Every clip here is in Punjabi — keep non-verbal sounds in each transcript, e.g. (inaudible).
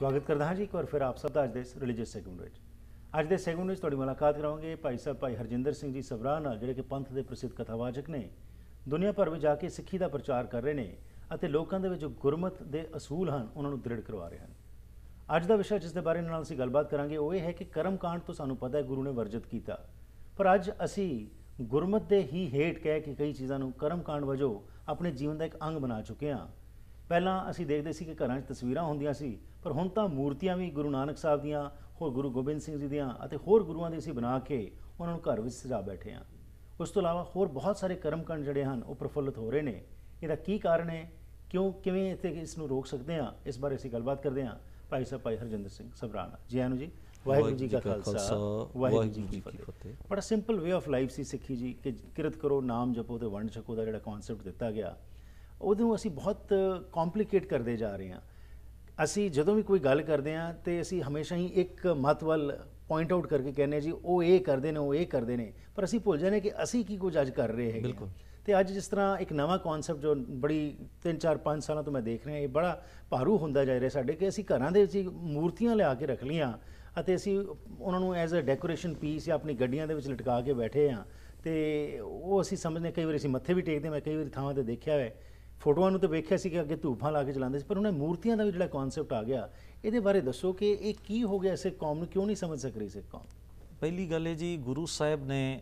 ਸਵਾਗਤ ਕਰਦਾ ਹਾਂ ਜੀ ਇੱਕ ਵਾਰ ਫਿਰ ਆਪ ਸਭ ਦਾ ਅੱਜ ਦੇ ਰਿਲੀਜੀਅਸ ਸੈਗਮੈਂਟ ਵਿੱਚ। ਅੱਜ ਦੇ ਸੈਗਮੈਂਟ ਵਿੱਚ ਤੁਹਾਡੀ ਮੁਲਾਕਾਤ ਕਰਾਵਾਂਗੇ ਭਾਈ ਸਾਹਿਬ, ਭਾਈ ਹਰਜਿੰਦਰ ਸਿੰਘ ਜੀ ਸਭਰਾ ਨਾਲ, ਜਿਹੜੇ ਕਿ ਪੰਥ ਦੇ ਪ੍ਰਸਿੱਧ ਕਥਾਵਾਚਕ ਨੇ। ਦੁਨੀਆ ਭਰ ਵਿੱਚ ਜਾ ਕੇ ਸਿੱਖੀ ਦਾ ਪ੍ਰਚਾਰ ਕਰ ਰਹੇ ਨੇ ਅਤੇ ਲੋਕਾਂ ਦੇ ਵਿੱਚ ਜੋ ਗੁਰਮਤ ਦੇ ਅਸੂਲ ਹਨ, ਉਹਨਾਂ ਨੂੰ ਦ੍ਰਿੜ ਕਰਵਾ ਰਹੇ ਹਨ। ਅੱਜ ਦਾ ਵਿਸ਼ਾ ਜਿਸ ਦੇ ਬਾਰੇ ਨਾਲ ਅਸੀਂ ਗੱਲਬਾਤ ਕਰਾਂਗੇ, ਉਹ ਇਹ ਹੈ ਕਿ ਕਰਮਕਾਂਡ ਤੋਂ ਸਾਨੂੰ ਪਤਾ ਹੈ, ਗੁਰੂ ਨੇ ਵਰਜਿਤ ਕੀਤਾ। ਪਰ ਅੱਜ ਅਸੀਂ ਗੁਰਮਤ ਦੇ ਹੀ ਹੇਠ ਕਹਿ ਕੇ ਕਈ ਚੀਜ਼ਾਂ ਨੂੰ ਕਰਮਕਾਂਡ ਵਜੋਂ ਆਪਣੇ ਜੀਵਨ ਦਾ ਇੱਕ ਅੰਗ ਬਣਾ ਚੁੱਕੇ ਹਾਂ। ਪਹਿਲਾਂ ਅਸੀਂ ਦੇਖਦੇ ਸੀ ਕਿ ਘਰਾਂ 'ਚ ਤਸਵੀਰਾਂ ਹੁੰਦੀਆਂ ਸੀ ਪਰ ਹੁਣ ਤਾਂ ਮੂਰਤੀਆਂ ਵੀ ਗੁਰੂ ਨਾਨਕ ਸਾਹਿਬ ਦੀਆਂ ਹੋਰ ਗੁਰੂ ਗੋਬਿੰਦ ਸਿੰਘ ਜੀ ਦੀਆਂ ਅਤੇ ਹੋਰ ਗੁਰੂਆਂ ਦੀ ਅਸੀਂ ਬਣਾ ਕੇ ਉਹਨਾਂ ਨੂੰ ਘਰ ਵਿੱਚ ਸਜਾ ਬੈਠੇ ਹਾਂ। ਉਸ ਤੋਂ ਇਲਾਵਾ ਹੋਰ ਬਹੁਤ ਸਾਰੇ ਕਰਮਕਾਂਡ ਜਿਹੜੇ ਹਨ ਉਹ ਪ੍ਰਫੁੱਲਤ ਹੋ ਰਹੇ ਨੇ। ਇਹਦਾ ਕੀ ਕਾਰਨ ਹੈ? ਕਿਉਂ ਕਿਵੇਂ ਇੱਥੇ ਇਸ ਨੂੰ ਰੋਕ ਸਕਦੇ ਹਾਂ? ਇਸ ਬਾਰੇ ਅਸੀਂ ਗੱਲਬਾਤ ਕਰਦੇ ਹਾਂ। ਭਾਈ ਸਾਹਿਬ ਭਾਈ ਹਰਜਿੰਦਰ ਸਿੰਘ ਸਭਰਾਣਾ। ਜੀ ਆਇਆਂ ਨੂੰ ਜੀ ਵਾਹਿਗੁਰੂ ਜੀ ਕਾ ਖਾਲਸਾ। ਵਾਹਿਗੁਰੂ ਜੀ ਕੀ ਫਤਿਹ। ਬੜਾ ਸਿੰਪਲ ਵੇ ਆਫ ਲਾਈਫ ਸੀ ਸਿੱਖੀ ਜੀ ਕਿ ਕਿਰਤ ਕਰੋ ਨਾਮ ਜਪੋ ਤੇ ਵੰਡ ਛਕੋ ਦਾ ਜਿਹੜਾ ਕਨਸੈਪਟ ਦਿੱਤਾ ਗਿਆ। ਉਹਨੂੰ ਅਸੀਂ ਬਹੁਤ ਕੰਪਲਿਕੇਟ ਕਰਦੇ ਜਾ ਰਹੇ ਹਾਂ। ਅਸੀਂ ਜਦੋਂ ਵੀ ਕੋਈ ਗੱਲ ਕਰਦੇ ਹਾਂ ਤੇ ਅਸੀਂ ਹਮੇਸ਼ਾ ਹੀ ਇੱਕ ਮਤ ਵੱਲ ਪੁਆਇੰਟ ਆਊਟ ਕਰਕੇ ਕਹਿੰਦੇ ਹਾਂ ਜੀ ਉਹ ਇਹ ਕਰਦੇ ਨੇ ਉਹ ਇਹ ਕਰਦੇ ਨੇ। ਪਰ ਅਸੀਂ ਭੁੱਲ ਜਾਂਦੇ ਕਿ ਅਸੀਂ ਕੀ ਕੁਝ ਅੱਜ ਕਰ ਰਹੇ ਹੈਗੇ ਹਾਂ। ਤੇ ਅੱਜ ਜਿਸ ਤਰ੍ਹਾਂ ਇੱਕ ਨਵਾਂ ਕਨਸੈਪਟ ਜੋ ਬੜੀ 3 4 5 ਸਾਲਾਂ ਤੋਂ ਮੈਂ ਦੇਖ ਰਿਹਾ ਇਹ ਬੜਾ ਭਾਰੂ ਹੁੰਦਾ ਜਾ ਰਿਹਾ ਸਾਡੇ ਕਿ ਅਸੀਂ ਘਰਾਂ ਦੇ ਵਿੱਚ ਮੂਰਤੀਆਂ ਲਿਆ ਕੇ ਰੱਖ ਲੀਆਂ ਅਤੇ ਅਸੀਂ ਉਹਨਾਂ ਨੂੰ ਐਜ਼ ਅ ਡੈਕੋਰੇਸ਼ਨ ਪੀਸ ਜਾਂ ਆਪਣੀ ਗੱਡੀਆਂ ਦੇ ਵਿੱਚ ਲਟਕਾ ਕੇ ਬੈਠੇ ਹਾਂ। ਤੇ ਉਹ ਅਸੀਂ ਸਮਝਦੇ ਕਈ ਵਾਰੀ ਅਸੀਂ ਮੱਥੇ ਵੀ ਟੇਕਦੇ ਮੈਂ ਕਈ ਵਾਰੀ ਥਾਵਾਂ ਤੇ ਦੇਖਿਆ ਹੈ ਫੋਟੋਆਂ ਨੂੰ ਤਾਂ ਵੇਖਿਆ ਸੀ ਕਿ ਅੱਗੇ ਧੂਫਾਂ ਲਾ ਕੇ ਚਲਾਉਂਦੇ ਸੀ ਪਰ ਉਹਨੇ ਮੂਰਤੀਆਂ ਦਾ ਵੀ ਜਿਹੜਾ ਕਨਸੈਪਟ ਆ ਗਿਆ ਇਹਦੇ ਬਾਰੇ ਦੱਸੋ ਕਿ ਇਹ ਕੀ ਹੋ ਗਿਆ ਸਿੱਖ ਕੌਮ ਨੂੰ ਕਿਉਂ ਨਹੀਂ ਸਮਝ ਸਕ ਰਹੀ ਸਿੱਖ ਕੌਮ ਪਹਿਲੀ ਗੱਲ ਹੈ ਜੀ ਗੁਰੂ ਸਾਹਿਬ ਨੇ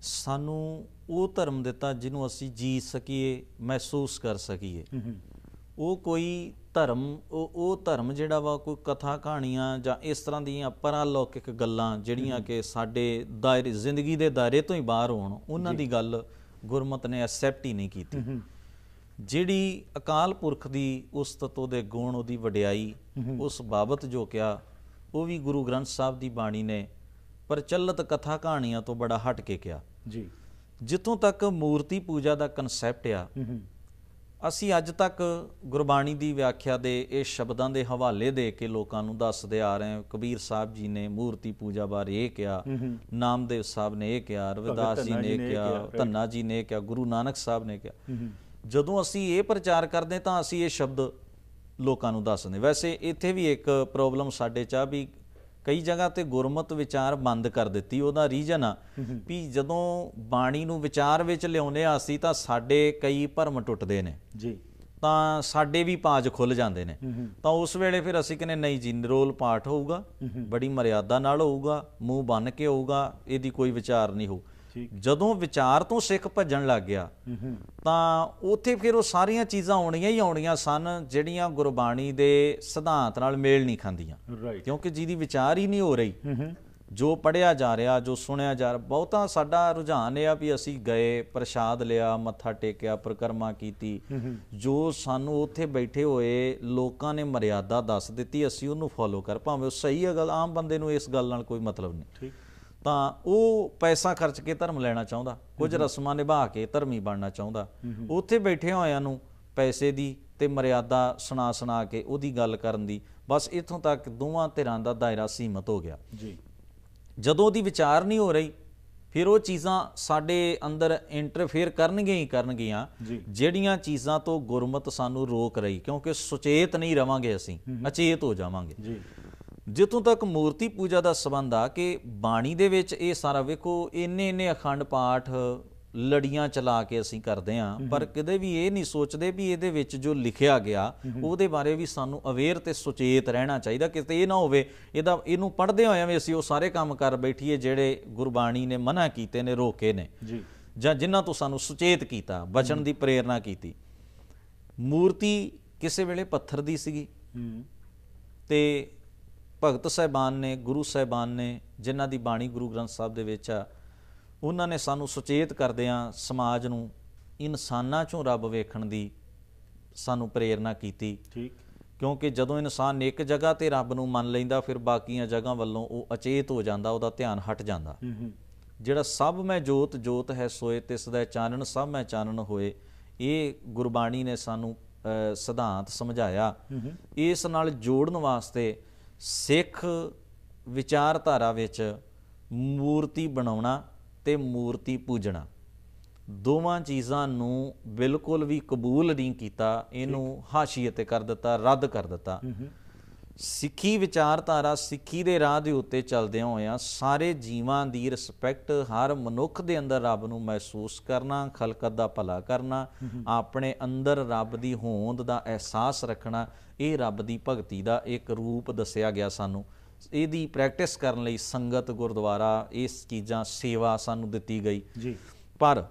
ਸਾਨੂੰ ਉਹ ਧਰਮ ਦਿੱਤਾ ਜਿਹਨੂੰ ਅਸੀਂ ਜੀ ਸਕੀਏ ਮਹਿਸੂਸ ਕਰ ਸਕੀਏ। ਉਹ ਕੋਈ ਧਰਮ ਉਹ ਉਹ ਧਰਮ ਜਿਹੜਾ ਵਾ ਕੋਈ ਕਥਾ ਕਹਾਣੀਆਂ ਜਾਂ ਇਸ ਤਰ੍ਹਾਂ ਦੀਆਂ ਪਰਾਲੌਕਿਕ ਗੱਲਾਂ ਜਿਹੜੀਆਂ ਕਿ ਸਾਡੇ ਦਾਇਰੇ ਜ਼ਿੰਦਗੀ ਦੇ ਦਾਇਰੇ ਤੋਂ ਹੀ ਬਾਹਰ ਹੋਣ ਉਹਨਾਂ ਦੀ ਗੱਲ ਗੁਰਮਤ ਨੇ ਐਕਸੈਪਟ ਹੀ ਨਹੀਂ ਕੀਤੀ। ਜਿਹੜੀ ਅਕਾਲ ਪੁਰਖ ਦੀ ਉਸਤਤ ਉਹਦੇ ਗੁਣ ਉਹਦੀ ਵਡਿਆਈ ਉਸ ਬਾਬਤ ਜੋ ਕਿਹਾ ਉਹ ਵੀ ਗੁਰੂ ਗ੍ਰੰਥ ਸਾਹਿਬ ਦੀ ਬਾਣੀ ਨੇ ਪ੍ਰਚਲਿਤ ਕਥਾ ਕਹਾਣੀਆਂ ਤੋਂ ਬੜਾ ਹਟ ਕੇ ਕਿਹਾ। ਜੀ। ਜਿੱਥੋਂ ਤੱਕ ਮੂਰਤੀ ਪੂਜਾ ਦਾ ਕਨਸੈਪਟ ਆ ਅਸੀਂ ਅੱਜ ਤੱਕ ਗੁਰਬਾਣੀ ਦੀ ਵਿਆਖਿਆ ਦੇ ਇਹ ਸ਼ਬਦਾਂ ਦੇ ਹਵਾਲੇ ਦੇ ਕੇ ਲੋਕਾਂ ਨੂੰ ਦੱਸਦੇ ਆ ਰਹੇ ਹਾਂ। ਕਬੀਰ ਸਾਹਿਬ ਜੀ ਨੇ ਮੂਰਤੀ ਪੂਜਾ ਬਾਰੇ ਇਹ ਕਿਹਾ ਨਾਮਦੇਵ ਸਾਹਿਬ ਨੇ ਇਹ ਕਿਹਾ ਰਵਿਦਾਸ ਜੀ ਨੇ ਕਿਹਾ ਧੰਨਾ ਜੀ ਨੇ ਕਿਹਾ ਗੁਰੂ ਨਾਨਕ ਸਾਹਿਬ ਨੇ ਕਿਹਾ। ਜਦੋਂ ਅਸੀਂ ਇਹ ਪ੍ਰਚਾਰ ਕਰਦੇ ਤਾਂ ਅਸੀਂ ਇਹ ਸ਼ਬਦ ਲੋਕਾਂ ਨੂੰ ਦੱਸਦੇ। ਵੈਸੇ ਇੱਥੇ ਵੀ ਇੱਕ ਪ੍ਰੋਬਲਮ ਸਾਡੇ ਚ ਵੀ ਕਈ ਜਗ੍ਹਾ ਤੇ ਗੁਰਮਤ ਵਿਚਾਰ ਬੰਦ ਕਰ ਦਿੱਤੀ। ਉਹਦਾ ਰੀਜਨ ਆ ਵੀ ਜਦੋਂ ਬਾਣੀ ਨੂੰ ਵਿਚਾਰ ਵਿੱਚ ਲਿਆਉਂਦੇ ਆ ਅਸੀਂ ਤਾਂ ਸਾਡੇ ਕਈ ਭਰਮ ਟੁੱਟਦੇ ਨੇ। ਜੀ। ਤਾਂ ਸਾਡੇ ਵੀ ਪਾਜ ਖੁੱਲ ਜਾਂਦੇ ਨੇ। ਤਾਂ ਉਸ ਵੇਲੇ ਫਿਰ ਅਸੀਂ ਕਹਿੰਦੇ ਨਹੀਂ ਜੀ ਨਿਰੋਲ ਪਾਠ ਹੋਊਗਾ ਬੜੀ ਮਰਿਆਦਾ ਨਾਲ ਹੋਊਗਾ ਮੂੰਹ ਬੰਨ ਕੇ ਹੋਊਗਾ ਇਹਦੀ ਕੋਈ ਵਿਚਾਰ ਨਹੀਂ ਹੋਊ। ਜਦੋਂ ਵਿਚਾਰ ਤੋਂ ਸਿੱਖ ਭੱਜਣ ਲੱਗ ਗਿਆ ਤਾਂ ਉੱਥੇ ਫਿਰ ਉਹ ਸਾਰੀਆਂ ਚੀਜ਼ਾਂ ਆਉਣੀਆਂ ਹੀ ਆਉਣੀਆਂ ਸਨ ਜਿਹੜੀਆਂ ਗੁਰਬਾਣੀ ਦੇ ਸਿਧਾਂਤ ਨਾਲ ਮੇਲ ਨਹੀਂ ਖਾਂਦੀਆਂ। ਕਿਉਂਕਿ ਜਿਹਦੀ ਵਿਚਾਰ ਹੀ ਨਹੀਂ ਹੋ ਰਹੀ। ਜੋ ਪੜਿਆ ਜਾ ਰਿਹਾ ਜੋ ਸੁਣਿਆ ਜਾ ਰਿਹਾ ਬਹੁਤਾ ਸਾਡਾ ਰੁਝਾਨ ਇਹ ਆ ਵੀ ਅਸੀਂ ਗਏ ਪ੍ਰਸ਼ਾਦ ਲਿਆ ਮੱਥਾ ਟੇਕਿਆ ਪ੍ਰਕਰਮਾ ਕੀਤੀ। ਜੋ ਸਾਨੂੰ ਉੱਥੇ ਬੈਠੇ ਹੋਏ ਲੋਕਾਂ ਨੇ ਮਰਿਆਦਾ ਦੱਸ ਦਿੱਤੀ ਅਸੀਂ ਉਹਨੂੰ ਫੋਲੋ ਕਰ ਭਾਵੇਂ ਉਹ ਸਹੀ ਹੈ ਗੱਲ ਆਮ ਬੰਦੇ ਨੂੰ ਇਸ ਗੱਲ ਨਾਲ ਕੋਈ ਮਤਲਬ ਨਹੀਂ। ਠੀਕ। ਤਾਂ ਉਹ ਪੈਸਾ ਖਰਚ ਕੇ ਧਰਮ ਲੈਣਾ ਚਾਹੁੰਦਾ ਕੁਝ ਰਸਮਾਂ ਨਿਭਾ ਕੇ ਧਰਮੀ ਬਣਨਾ ਚਾਹੁੰਦਾ। ਉੱਥੇ ਬੈਠੇ ਹੋਇਆਂ ਨੂੰ ਪੈਸੇ ਦੀ ਤੇ ਮਰਿਆਦਾ ਸੁਣਾ ਸੁਣਾ ਕੇ ਉਹਦੀ ਗੱਲ ਕਰਨ ਦੀ ਬਸ ਇੱਥੋਂ ਤੱਕ ਦੋਵਾਂ ਧਿਰਾਂ ਦਾ ਦਾਇਰਾ ਸੀਮਤ ਹੋ ਗਿਆ। ਜੀ। ਜਦੋਂ ਉਹਦੀ ਵਿਚਾਰ ਨਹੀਂ ਹੋ ਰਹੀ ਫਿਰ ਉਹ ਚੀਜ਼ਾਂ ਸਾਡੇ ਅੰਦਰ ਇੰਟਰਫੇਅਰ ਕਰਨਗੀਆਂ ਹੀ ਕਰਨਗੀਆਂ। ਜਿਹੜੀਆਂ ਚੀਜ਼ਾਂ ਤੋਂ ਗੁਰਮਤ ਸਾਨੂੰ ਰੋਕ ਰਹੀ ਕਿਉਂਕਿ ਸੁਚੇਤ ਨਹੀਂ ਰਵਾਂਗੇ ਅਸੀਂ ਅਚੇਤ ਹੋ ਜਾਵਾਂਗੇ। ਜੀ। ਜਿੱਥੋਂ ਤੱਕ ਮੂਰਤੀ ਪੂਜਾ ਦਾ ਸਬੰਧ ਆ ਕਿ ਬਾਣੀ ਦੇ ਵਿੱਚ ਇਹ ਸਾਰਾ ਵੇਖੋ ਇੰਨੇ ਇੰਨੇ ਅਖੰਡ ਪਾਠ ਲੜੀਆਂ ਚਲਾ ਕੇ ਅਸੀਂ ਕਰਦੇ ਆਂ ਪਰ ਕਦੇ ਵੀ ਇਹ ਨਹੀਂ ਸੋਚਦੇ ਵੀ ਇਹਦੇ ਵਿੱਚ ਜੋ ਲਿਖਿਆ ਗਿਆ ਉਹਦੇ ਬਾਰੇ ਵੀ ਸਾਨੂੰ ਅਵੇਅਰ ਤੇ ਸੁਚੇਤ ਰਹਿਣਾ ਚਾਹੀਦਾ ਕਿਤੇ ਇਹ ਨਾ ਹੋਵੇ ਇਹਦਾ ਇਹਨੂੰ ਪੜ੍ਹਦੇ ਹੋਇਆਂ ਵੀ ਅਸੀਂ ਉਹ ਸਾਰੇ ਕੰਮ ਕਰ ਬੈਠੀਏ ਜਿਹੜੇ ਗੁਰਬਾਣੀ ਨੇ ਮਨਾ ਕੀਤੇ ਨੇ ਰੋਕੇ ਨੇ। ਜੀ। ਜਾਂ ਜਿਨ੍ਹਾਂ ਤੋਂ ਸਾਨੂੰ ਸੁਚੇਤ ਕੀਤਾ ਬਚਨ ਦੀ ਪ੍ਰੇਰਣਾ ਕੀਤੀ। ਮੂਰਤੀ ਕਿਸੇ ਵੇਲੇ ਪੱਥਰ ਦੀ ਸੀਗੀ। ਤੇ ਭਗਤ ਸਾਹਿਬਾਨ ਨੇ ਗੁਰੂ ਸਾਹਿਬਾਨ ਨੇ ਜਿਨ੍ਹਾਂ ਦੀ ਬਾਣੀ ਗੁਰੂ ਗ੍ਰੰਥ ਸਾਹਿਬ ਦੇ ਵਿੱਚ ਆ ਉਹਨਾਂ ਨੇ ਸਾਨੂੰ ਸੁਚੇਤ ਕਰਦਿਆਂ ਸਮਾਜ ਨੂੰ ਇਨਸਾਨਾਂ ਚੋਂ ਰੱਬ ਵੇਖਣ ਦੀ ਸਾਨੂੰ ਪ੍ਰੇਰਣਾ ਕੀਤੀ। ਠੀਕ। ਕਿਉਂਕਿ ਜਦੋਂ ਇਨਸਾਨ ਇੱਕ ਜਗ੍ਹਾ ਤੇ ਰੱਬ ਨੂੰ ਮੰਨ ਲੈਂਦਾ ਫਿਰ ਬਾਕੀਆਂ ਜਗ੍ਹਾ ਵੱਲੋਂ ਉਹ ਅਚੇਤ ਹੋ ਜਾਂਦਾ ਉਹਦਾ ਧਿਆਨ ਹਟ ਜਾਂਦਾ। ਜਿਹੜਾ ਸਭ ਮੈਂ ਜੋਤ ਜੋਤ ਹੈ ਸੋਏ ਤਿਸ ਦਾ ਚਾਨਣ ਸਭ ਮੈਂ ਚਾਨਣ ਹੋਏ ਇਹ ਗੁਰਬਾਣੀ ਨੇ ਸਾਨੂੰ ਸਿਧਾਂਤ ਸਮਝਾਇਆ। ਇਸ ਨਾਲ ਜੋੜਨ ਵਾਸਤੇ ਸਿੱਖ ਵਿਚਾਰਧਾਰਾ ਵਿੱਚ ਮੂਰਤੀ ਬਣਾਉਣਾ ਤੇ ਮੂਰਤੀ ਪੂਜਣਾ। ਦੋਵਾਂ ਚੀਜ਼ਾਂ ਨੂੰ ਬਿਲਕੁਲ ਵੀ ਕਬੂਲ ਨਹੀਂ ਕੀਤਾ ਇਹਨੂੰ ਹਾਸ਼ੀਏ ਤੇ ਕਰ ਦਿੱਤਾ ਰੱਦ ਕਰ ਦਿੱਤਾ। ਸਿੱਖੀ ਵਿਚਾਰਧਾਰਾ ਸਿੱਖੀ ਦੇ ਰਾਹ ਦੇ ਉੱਤੇ ਚੱਲਦਿਆਂ ਹੋਇਆਂ ਸਾਰੇ ਜੀਵਾਂ ਦੀ ਰਿਸਪੈਕਟ ਹਰ ਮਨੁੱਖ ਦੇ ਅੰਦਰ ਰੱਬ ਨੂੰ ਮਹਿਸੂਸ ਕਰਨਾ ਖਲਕਤ ਦਾ ਭਲਾ ਕਰਨਾ ਆਪਣੇ ਅੰਦਰ ਰੱਬ ਦੀ ਹੋਂਦ ਦਾ ਅਹਿਸਾਸ ਰੱਖਣਾ ਇਹ ਰੱਬ ਦੀ ਭਗਤੀ ਦਾ ਇੱਕ ਰੂਪ ਦੱਸਿਆ ਗਿਆ ਸਾਨੂੰ। ਇਹਦੀ ਪ੍ਰੈਕਟਿਸ ਕਰਨ ਲਈ ਸੰਗਤ ਗੁਰਦੁਆਰਾ ਇਸ ਚੀਜ਼ਾਂ ਸੇਵਾ ਸਾਨੂੰ ਦਿੱਤੀ ਗਈ। ਜੀ। ਪਰ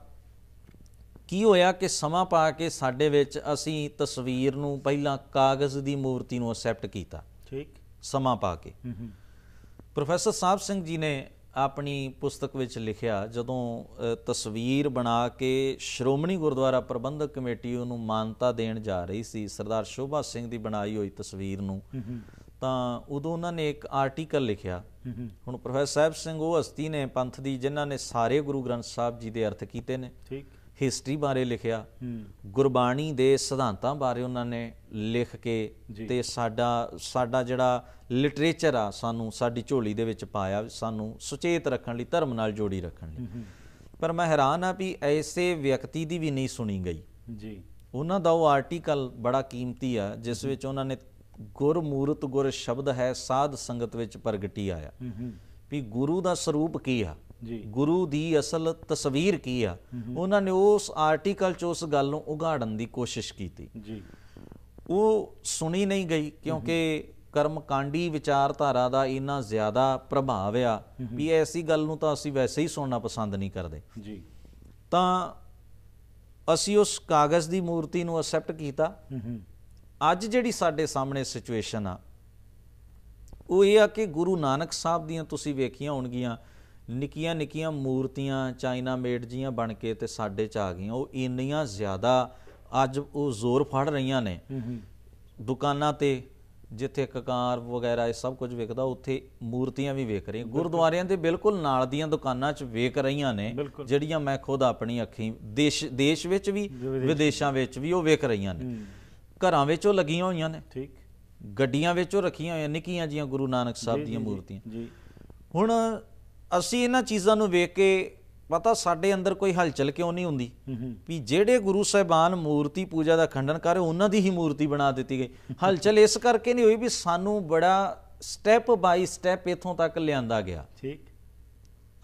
ਕੀ ਹੋਇਆ ਕਿ ਸਮਾਂ ਪਾ ਕੇ ਸਾਡੇ ਵਿੱਚ ਅਸੀਂ ਤਸਵੀਰ ਨੂੰ ਪਹਿਲਾਂ ਕਾਗਜ਼ ਦੀ ਮੂਰਤੀ ਨੂੰ ਅਸੈਪਟ ਕੀਤਾ? ਠੀਕ। ਸਮਾਂ ਪਾ ਕੇ। ਪ੍ਰੋਫੈਸਰ ਸਾਹਿਬ ਸਿੰਘ ਜੀ ਨੇ ਆਪਣੀ ਪੁਸਤਕ ਵਿੱਚ ਲਿਖਿਆ ਜਦੋਂ ਤਸਵੀਰ ਬਣਾ ਕੇ ਸ਼੍ਰੋਮਣੀ ਗੁਰਦੁਆਰਾ ਪ੍ਰਬੰਧਕ ਕਮੇਟੀ ਉਹਨੂੰ ਮਾਨਤਾ ਦੇਣ ਜਾ ਰਹੀ ਸੀ ਸਰਦਾਰ ਸ਼ੋਭਾ ਸਿੰਘ ਦੀ ਬਣਾਈ ਹੋਈ ਤਸਵੀਰ ਨੂੰ ਤਾਂ ਉਦੋਂ ਉਹਨਾਂ ਨੇ ਇੱਕ ਆਰਟੀਕਲ ਲਿਖਿਆ। ਹੁਣ ਪ੍ਰੋਫੈਸਰ ਸਾਹਿਬ ਸਿੰਘ ਉਹ ਹਸਤੀ ਨੇ ਪੰਥ ਦੀ ਜਿਨ੍ਹਾਂ ਨੇ ਸਾਰੇ ਗੁਰੂ ਗ੍ਰੰਥ ਸਾਹਿਬ ਜੀ ਦੇ ਅਰਥ ਕੀਤੇ ਨੇ। ਠੀਕ। ਹਿਸਟਰੀ ਬਾਰੇ ਲਿਖਿਆ। ਗੁਰਬਾਣੀ ਦੇ ਸਿਧਾਂਤਾਂ ਬਾਰੇ ਉਹਨਾਂ ਨੇ ਲਿਖ ਕੇ। ਤੇ ਸਾਡਾ ਸਾਡਾ ਜਿਹੜਾ ਲਿਟਰੇਚਰ ਆ ਸਾਨੂੰ ਸਾਡੀ ਝੋਲੀ ਦੇ ਵਿੱਚ ਪਾਇਆ ਸਾਨੂੰ ਸੁਚੇਤ ਰੱਖਣ ਲਈ ਧਰਮ ਨਾਲ ਜੋੜੀ ਰੱਖਣ ਲਈ। ਪਰ ਮੈਂ ਹੈਰਾਨ ਆ ਵੀ ਐਸੇ ਵਿਅਕਤੀ ਦੀ ਵੀ ਨਹੀਂ ਸੁਣੀ ਗਈ। ਜੀ। ਉਹਨਾਂ ਦਾ ਉਹ ਆਰਟੀਕਲ ਬੜਾ ਕੀਮਤੀ ਆ ਜਿਸ ਵਿੱਚ ਉਹਨਾਂ ਨੇ ਗੁਰਮੂਰਤ ਗੁਰ ਸ਼ਬਦ ਹੈ ਸਾਧ ਸੰਗਤ ਵਿੱਚ ਪ੍ਰਗਟੀ ਆਇਆ। ਵੀ ਗੁਰੂ ਦਾ ਸਰੂਪ ਕੀ ਆ? ਜੀ। ਗੁਰੂ ਦੀ ਅਸਲ ਤਸਵੀਰ ਕੀ ਆ? ਉਹਨਾਂ ਨੇ ਉਸ ਆਰਟੀਕਲ 'ਚ ਉਸ ਗੱਲ ਨੂੰ ਉਗਾੜਨ ਦੀ ਕੋਸ਼ਿਸ਼ ਕੀਤੀ। ਜੀ। ਉਹ ਸੁਣੀ ਨਹੀਂ ਗਈ ਕਿਉਂਕਿ ਕਰਮਕਾਂਡੀ ਵਿਚਾਰਧਾਰਾ ਦਾ ਇੰਨਾ ਜ਼ਿਆਦਾ ਪ੍ਰਭਾਵ ਆ ਵੀ ਐਸੀ ਗੱਲ ਨੂੰ ਤਾਂ ਅਸੀਂ ਵੈਸੇ ਹੀ ਸੁਣਨਾ ਪਸੰਦ ਨਹੀਂ ਕਰਦੇ। ਜੀ। ਤਾਂ ਅਸੀਂ ਉਸ ਕਾਗਜ਼ ਦੀ ਮੂਰਤੀ ਨੂੰ ਅਸੈਪਟ ਕੀਤਾ। ਅੱਜ ਜਿਹੜੀ ਸਾਡੇ ਸਾਹਮਣੇ ਸਿਚੁਏਸ਼ਨ ਆ ਉਹ ਇਹ ਆ ਕਿ ਗੁਰੂ ਨਾਨਕ ਸਾਹਿਬ ਦੀਆਂ ਤੁਸੀਂ ਵੇਖੀਆਂ ਹੋਣਗੀਆਂ ਨਿੱਕੀਆਂ ਨਿੱਕੀਆਂ ਮੂਰਤੀਆਂ ਚਾਈਨਾ ਮੇਡ ਜੀਆਂ ਬਣ ਕੇ ਤੇ ਸਾਡੇ ਚ ਆ ਗਈਆਂ। ਉਹ ਇੰਨੀਆਂ ਜ਼ਿਆਦਾ ਅੱਜ ਉਹ ਜ਼ੋਰ ਫੜ ਰਹੀਆਂ ਨੇ। ਦੁਕਾਨਾਂ ਤੇ ਜਿੱਥੇ ਕਕਾਰ ਵਗੈਰਾ ਇਹ ਸਭ ਕੁਝ ਵਿਕਦਾ ਉੱਥੇ ਮੂਰਤੀਆਂ ਵੀ ਵੇਖ ਰਹੀਆਂ। ਗੁਰਦੁਆਰਿਆਂ ਦੇ ਬਿਲਕੁਲ ਨਾਲ ਦੀਆਂ ਦੁਕਾਨਾਂ 'ਚ ਵੇਖ ਰਹੀਆਂ ਨੇ। ਜਿਹੜੀਆਂ ਮੈਂ ਖੁਦ ਆਪਣੀ ਅੱਖੀਂ ਦੇਸ਼ ਦੇਸ਼ ਵਿੱਚ ਵੀ ਵਿਦੇਸ਼ਾਂ ਵਿੱਚ। ਵੀ ਉਹ ਵੇਖ ਰਹੀਆਂ ਨੇ। ਘਰਾਂ ਵਿੱਚ ਉਹ ਲੱਗੀਆਂ ਹੋਈਆਂ ਨੇ। ਠੀਕ। ਗੱਡੀਆਂ ਵਿੱਚ ਉਹ ਰੱਖੀਆਂ ਹੋਈਆਂ ਨਿੱਕੀਆਂ ਜੀਆਂ ਗੁਰੂ ਨਾਨਕ ਸਾਹਿਬ ਦੀਆਂ ਮੂਰਤੀਆਂ। ਜੀ। ਹੁਣ ਅਸੀਂ ਇਹਨਾਂ ਚੀਜ਼ਾਂ ਨੂੰ ਵੇਖ ਕੇ ਪਤਾ ਸਾਡੇ ਅੰਦਰ ਕੋਈ ਹਲਚਲ ਕਿਉਂ ਨਹੀਂ ਹੁੰਦੀ? ਵੀ ਜਿਹੜੇ ਗੁਰੂ ਸਾਹਿਬਾਨ ਮੂਰਤੀ ਪੂਜਾ ਦਾ ਖੰਡਨ ਕਰ ਰਹੇ ਉਹਨਾਂ ਦੀ ਹੀ ਮੂਰਤੀ ਬਣਾ ਦਿੱਤੀ ਗਈ। ਹਲਚਲ ਇਸ ਕਰਕੇ ਨਹੀਂ ਹੋਈ ਵੀ ਸਾਨੂੰ ਬੜਾ ਸਟੈਪ ਬਾਈ ਸਟੈਪ ਇਥੋਂ ਤੱਕ ਲਿਆਂਦਾ ਗਿਆ। ਠੀਕ।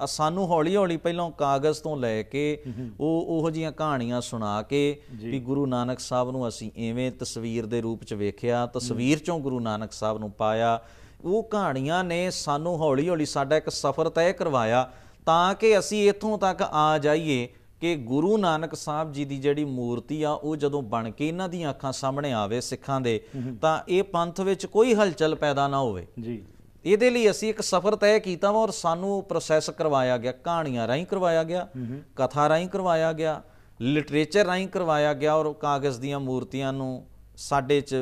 ਆ ਸਾਨੂੰ ਹੌਲੀ ਹੌਲੀ ਪਹਿਲਾਂ ਕਾਗਜ਼ ਤੋਂ ਲੈ ਕੇ ਉਹ ਉਹੋ ਜੀਆਂ ਕਹਾਣੀਆਂ ਸੁਣਾ ਕੇ ਵੀ ਗੁਰੂ ਨਾਨਕ ਸਾਹਿਬ ਨੂੰ ਅਸੀਂ ਐਵੇਂ ਤਸਵੀਰ ਦੇ ਰੂਪ ਚ ਵੇਖਿਆ ਤਸਵੀਰ ਚੋਂ ਗੁਰੂ ਨਾਨਕ ਸਾਹਿਬ ਨੂੰ ਪਾਇਆ। ਉਹ ਕਹਾਣੀਆਂ ਨੇ ਸਾਨੂੰ ਹੌਲੀ ਹੌਲੀ ਸਾਡਾ ਇੱਕ ਸਫ਼ਰ ਤੈਅ ਕਰਵਾਇਆ ਤਾਂ ਕਿ ਅਸੀਂ ਇੱਥੋਂ ਤੱਕ ਆ ਜਾਈਏ ਕਿ ਗੁਰੂ ਨਾਨਕ ਸਾਹਿਬ ਜੀ ਦੀ ਜਿਹੜੀ ਮੂਰਤੀ ਆ ਉਹ ਜਦੋਂ ਬਣ ਕੇ ਇਹਨਾਂ ਦੀਆਂ ਅੱਖਾਂ ਸਾਹਮਣੇ ਆਵੇ ਸਿੱਖਾਂ ਦੇ ਤਾਂ ਇਹ ਪੰਥ ਵਿੱਚ ਕੋਈ ਹਲਚਲ ਪੈਦਾ ਨਾ ਹੋਵੇ। ਜੀ। ਇਹਦੇ ਲਈ ਅਸੀਂ ਇੱਕ ਸਫ਼ਰ ਤੈਅ ਕੀਤਾ ਵਾ ਔਰ ਸਾਨੂੰ ਪ੍ਰੋਸੈਸ ਕਰਵਾਇਆ ਗਿਆ ਕਹਾਣੀਆਂ ਰਾਹੀਂ ਕਰਵਾਇਆ ਗਿਆ ਕਥਾ ਰਾਹੀਂ ਕਰਵਾਇਆ ਗਿਆ ਲਿਟਰੇਚਰ ਰਾਹੀਂ ਕਰਵਾਇਆ ਗਿਆ ਔਰ ਕਾਗਜ਼ ਦੀਆਂ ਮੂਰਤੀਆਂ ਨੂੰ ਸਾਡੇ 'ਚ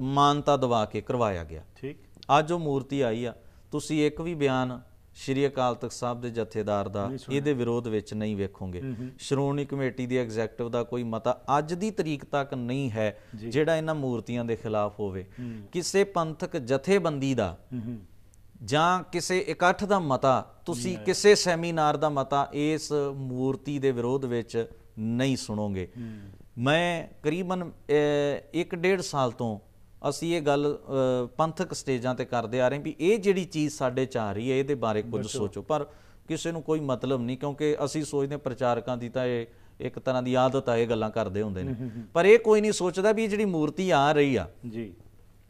ਮਾਨਤਾ ਦਵਾ ਕੇ ਕਰਵਾਇਆ ਗਿਆ। ਠੀਕ। ਅੱਜ ਉਹ ਮੂਰਤੀ ਆਈ ਆ। ਤੁਸੀਂ ਇੱਕ ਵੀ ਬਿਆਨ ਸ਼੍ਰੀ ਅਕਾਲ ਤਖਤ ਸਾਹਿਬ ਦੇ ਜਥੇਦਾਰ ਦਾ ਇਹਦੇ ਵਿਰੋਧ ਵਿੱਚ ਨਹੀਂ ਵੇਖੋਗੇ। ਸ਼੍ਰੋਮਣੀ ਕਮੇਟੀ ਦੀ ਐਗਜ਼ੈਕਟਿਵ ਦਾ ਕੋਈ ਮਤਾ ਅੱਜ ਦੀ ਤਰੀਕ ਤੱਕ ਨਹੀਂ ਹੈ ਜਿਹੜਾ ਇਹਨਾਂ ਮੂਰਤੀਆਂ ਦੇ ਖਿਲਾਫ ਹੋਵੇ। ਕਿਸੇ ਪੰਥਕ ਜਥੇਬੰਦੀ ਦਾ ਜਾਂ ਕਿਸੇ ਇਕੱਠ ਦਾ ਮਤਾ ਤੁਸੀਂ ਕਿਸੇ ਸੈਮੀਨਾਰ ਦਾ ਮਤਾ ਇਸ ਮੂਰਤੀ ਦੇ ਵਿਰੋਧ ਵਿੱਚ ਨਹੀਂ ਸੁਣੋਗੇ। ਮੈਂ ਕਰੀਬਨ ਅਹ, ਇੱਕ ਡੇਢ ਸਾਲ ਤੋਂ ਅਸੀਂ ਇਹ ਗੱਲ ਪੰਥਕ ਸਟੇਜਾਂ ਤੇ ਕਰਦੇ ਆ ਰਹੇ ਵੀ ਇਹ ਜਿਹੜੀ ਚੀਜ਼ ਸਾਡੇ ਚ ਆ ਰਹੀ ਹੈ ਇਹਦੇ ਬਾਰੇ ਕੁਝ ਸੋਚੋ। ਪਰ ਕਿਸੇ ਨੂੰ ਕੋਈ ਮਤਲਬ ਨਹੀਂ ਕਿਉਂਕਿ ਅਸੀਂ ਸੋਚਦੇ ਪ੍ਰਚਾਰਕਾਂ ਦੀ ਤਾਂ ਇਹ ਇੱਕ ਤਰ੍ਹਾਂ ਦੀ ਆਦਤ ਆ ਇਹ ਗੱਲਾਂ ਕਰਦੇ ਹੁੰਦੇ ਨੇ। ਪਰ ਇਹ ਕੋਈ ਨਹੀਂ ਸੋਚਦਾ ਵੀ ਜਿਹੜੀ ਮੂਰਤੀ ਆ ਰਹੀ ਆ ਜੀ।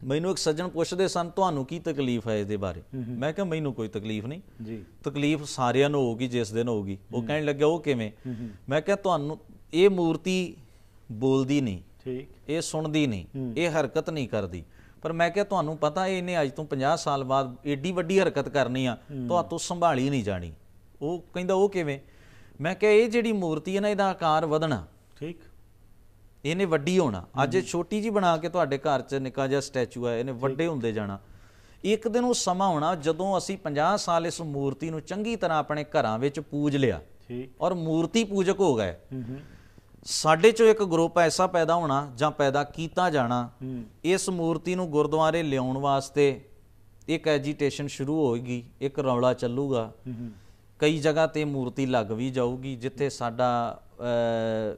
ਮੈਨੂੰ ਇੱਕ ਸੱਜਣ ਪੁੱਛਦੇ ਸਨ ਤੁਹਾਨੂੰ ਕੀ ਤਕਲੀਫ ਹੈ ਇਹਦੇ ਬਾਰੇ? ਮੈਂ ਕਿਹਾ ਮੈਨੂੰ ਕੋਈ ਤਕਲੀਫ ਨਹੀਂ। ਜੀ। ਤਕਲੀਫ ਸਾਰਿਆਂ ਨੂੰ ਹੋਊਗੀ ਜਿਸ ਦਿਨ ਹੋਊਗੀ। ਉਹ ਕਹਿਣ ਲੱਗਿਆ ਉਹ ਕਿਵੇਂ? ਮੈਂ ਕਿਹਾ ਤੁਹਾਨੂੰ ਇਹ ਮੂਰਤੀ ਬੋਲਦੀ ਨਹੀਂ। ਠੀਕ। ਇਹ ਸੁਣਦੀ ਨਹੀਂ ਇਹ ਹਰਕਤ ਨਹੀਂ ਕਰਦੀ। ਪਰ ਮੈਂ ਕਿਹਾ ਤੁਹਾਨੂੰ ਪਤਾ ਇਹਨੇ ਅੱਜ ਤੋਂ 50 ਸਾਲ ਬਾਅਦ ਏਡੀ ਵੱਡੀ ਹਰਕਤ ਕਰਨੀ ਆ ਤੁਹਾਤੋਂ ਸੰਭਾਲੀ ਨਹੀਂ ਜਾਣੀ। ਉਹ ਕਹਿੰਦਾ ਉਹ ਕਿਵੇਂ? ਮੈਂ ਕਿਹਾ ਇਹ ਜਿਹੜੀ ਮੂਰਤੀ ਹੈ ਨਾ ਇਹਦਾ ਆਕਾਰ ਵਧਣਾ। ਠੀਕ। ਇਹਨੇ ਵੱਡੀ ਹੋਣਾ। ਅੱਜ ਛੋਟੀ ਜੀ ਬਣਾ ਕੇ ਤੁਹਾਡੇ ਘਰ 'ਚ ਨਿੱਕਾ ਜਿਹਾ ਸਟੈਚੂ ਹੈ ਇਹਨੇ ਵੱਡੇ ਹੁੰਦੇ ਜਾਣਾ। ਇੱਕ ਦਿਨ ਉਹ ਸਮਾਂ ਹੋਣਾ ਜਦੋਂ ਅਸੀਂ 50 ਸਾਲ ਇਸ ਮੂਰਤੀ ਨੂੰ ਚੰਗੀ ਤਰ੍ਹਾਂ ਆਪਣੇ ਘਰਾਂ ਵਿੱਚ ਪੂਜ ਲਿਆ ਠੀਕ। ਔਰ ਮੂਰਤੀ ਪੂਜਕ ਹੋ ਗਏ। ਹੂੰ ਹੂੰ। ਸਾਡੇ ਚੋਂ ਇੱਕ ਗਰੁੱਪ ਐਸਾ ਪੈਦਾ ਹੋਣਾ ਜਾਂ ਪੈਦਾ ਕੀਤਾ ਜਾਣਾ ਇਸ ਮੂਰਤੀ ਨੂੰ ਗੁਰਦੁਆਰੇ ਲਿਆਉਣ ਵਾਸਤੇ ਇੱਕ ਐਜੀਟੇਸ਼ਨ ਸ਼ੁਰੂ ਹੋਏਗੀ ਇੱਕ ਰੌਲਾ ਚੱਲੂਗਾ। ਕਈ ਜਗ੍ਹਾ ਤੇ ਮੂਰਤੀ ਲੱਗ ਵੀ ਜਾਊਗੀ ਜਿੱਥੇ ਸਾਡਾ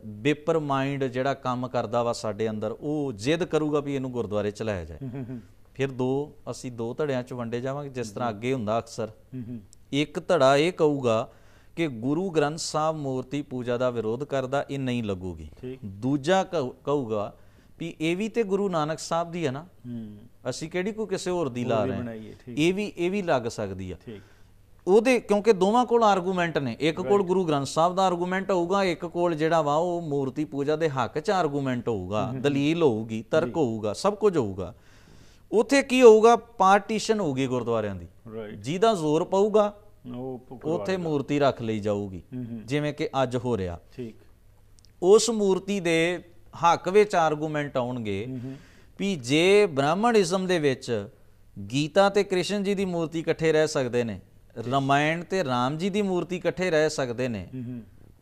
ਬੇਪਰ ਮਾਈਂਡ ਜਿਹੜਾ ਕੰਮ ਕਰਦਾ ਵਾ ਸਾਡੇ ਅੰਦਰ ਉਹ ਜਿੱਦ ਕਰੂਗਾ ਵੀ ਇਹਨੂੰ ਗੁਰਦੁਆਰੇ ਚ ਲਾਇਆ ਜਾਏ। ਫਿਰ ਦੋ ਅਸੀਂ ਦੋ ਧੜਿਆਂ 'ਚ ਵੰਡੇ ਜਾਵਾਂਗੇ ਜਿਸ ਤਰ੍ਹਾਂ ਅੱਗੇ ਹੁੰਦਾ ਅਕਸਰ। ਇੱਕ ਧੜਾ ਇਹ ਕਹੂਗਾ ਕਿ ਗੁਰੂ ਗ੍ਰੰਥ ਸਾਹਿਬ ਮੂਰਤੀ ਪੂਜਾ ਦਾ ਵਿਰੋਧ ਕਰਦਾ ਇਹ ਨਹੀਂ ਲੱਗੂਗੀ। ਦੂਜਾ ਕਹੂ- ਕਹੂਗਾ ਵੀ ਇਹ ਵੀ ਤੇ ਗੁਰੂ ਨਾਨਕ ਸਾਹਿਬ ਦੀ ਹੈ ਨਾ। ਅਸੀਂ ਕਿਹੜੀ ਕੋਈ ਕਿਸੇ ਹੋਰ ਦੀ ਲਾ ਰਹੇ। ਇਹ ਵੀ ਇਹ ਵੀ ਲੱਗ ਸਕਦੀ ਆ। ਉਹਦੇ ਕਿਉਂਕਿ ਦੋਵਾਂ ਕੋਲ ਆਰਗੂਮੈਂਟ ਨੇ। ਇੱਕ ਕੋਲ ਗੁਰੂ ਗ੍ਰੰਥ ਸਾਹਿਬ ਦਾ ਆਰਗੂਮੈਂਟ ਹੋਊਗਾ ਇੱਕ ਕੋਲ ਜਿਹੜਾ ਵਾ ਉਹ ਮੂਰਤੀ ਪੂਜਾ ਦੇ ਹੱਕ 'ਚ ਆਰਗੂਮੈਂਟ ਹੋਊਗਾ ਦਲੀਲ ਹੋਊਗੀ ਤਰਕ ਹੋਊਗਾ ਸਭ ਕੁਝ ਹੋਊਗਾ। ਉਥੇ ਕੀ ਹੋਊਗਾ? ਪਾਰਟੀਸ਼ਨ ਹੋਊਗੀ ਗੁਰਦੁਆਰਿਆਂ ਦੀ। ਜਿਹਦਾ ਜ਼ੋਰ ਪਊਗਾ ਉਹ ਉਥੇ ਮੂਰਤੀ ਰੱਖ ਲਈ ਜਾਊਗੀ। ਜਿਵੇਂ ਕਿ ਅੱਜ ਹੋ ਰਿਹਾ। ਠੀਕ। ਉਸ ਮੂਰਤੀ ਦੇ ਹੱਕ ਵਿੱਚ ਆਰਗੂਮੈਂਟ ਆਉਣਗੇ ਵੀ ਜੇ ਬ੍ਰਾਹਮਣਿਜ਼ਮ ਦੇ ਵਿੱਚ ਗੀਤਾ ਤੇ ਕ੍ਰਿਸ਼ਨ ਜੀ ਦੀ ਮੂਰਤੀ ਇਕੱਠੇ ਰਹਿ ਸਕਦੇ ਨੇ ਰਮਾਇਣ ਤੇ ਰਾਮ ਜੀ ਦੀ ਮੂਰਤੀ ਇਕੱਠੇ ਰਹਿ ਸਕਦੇ ਨੇ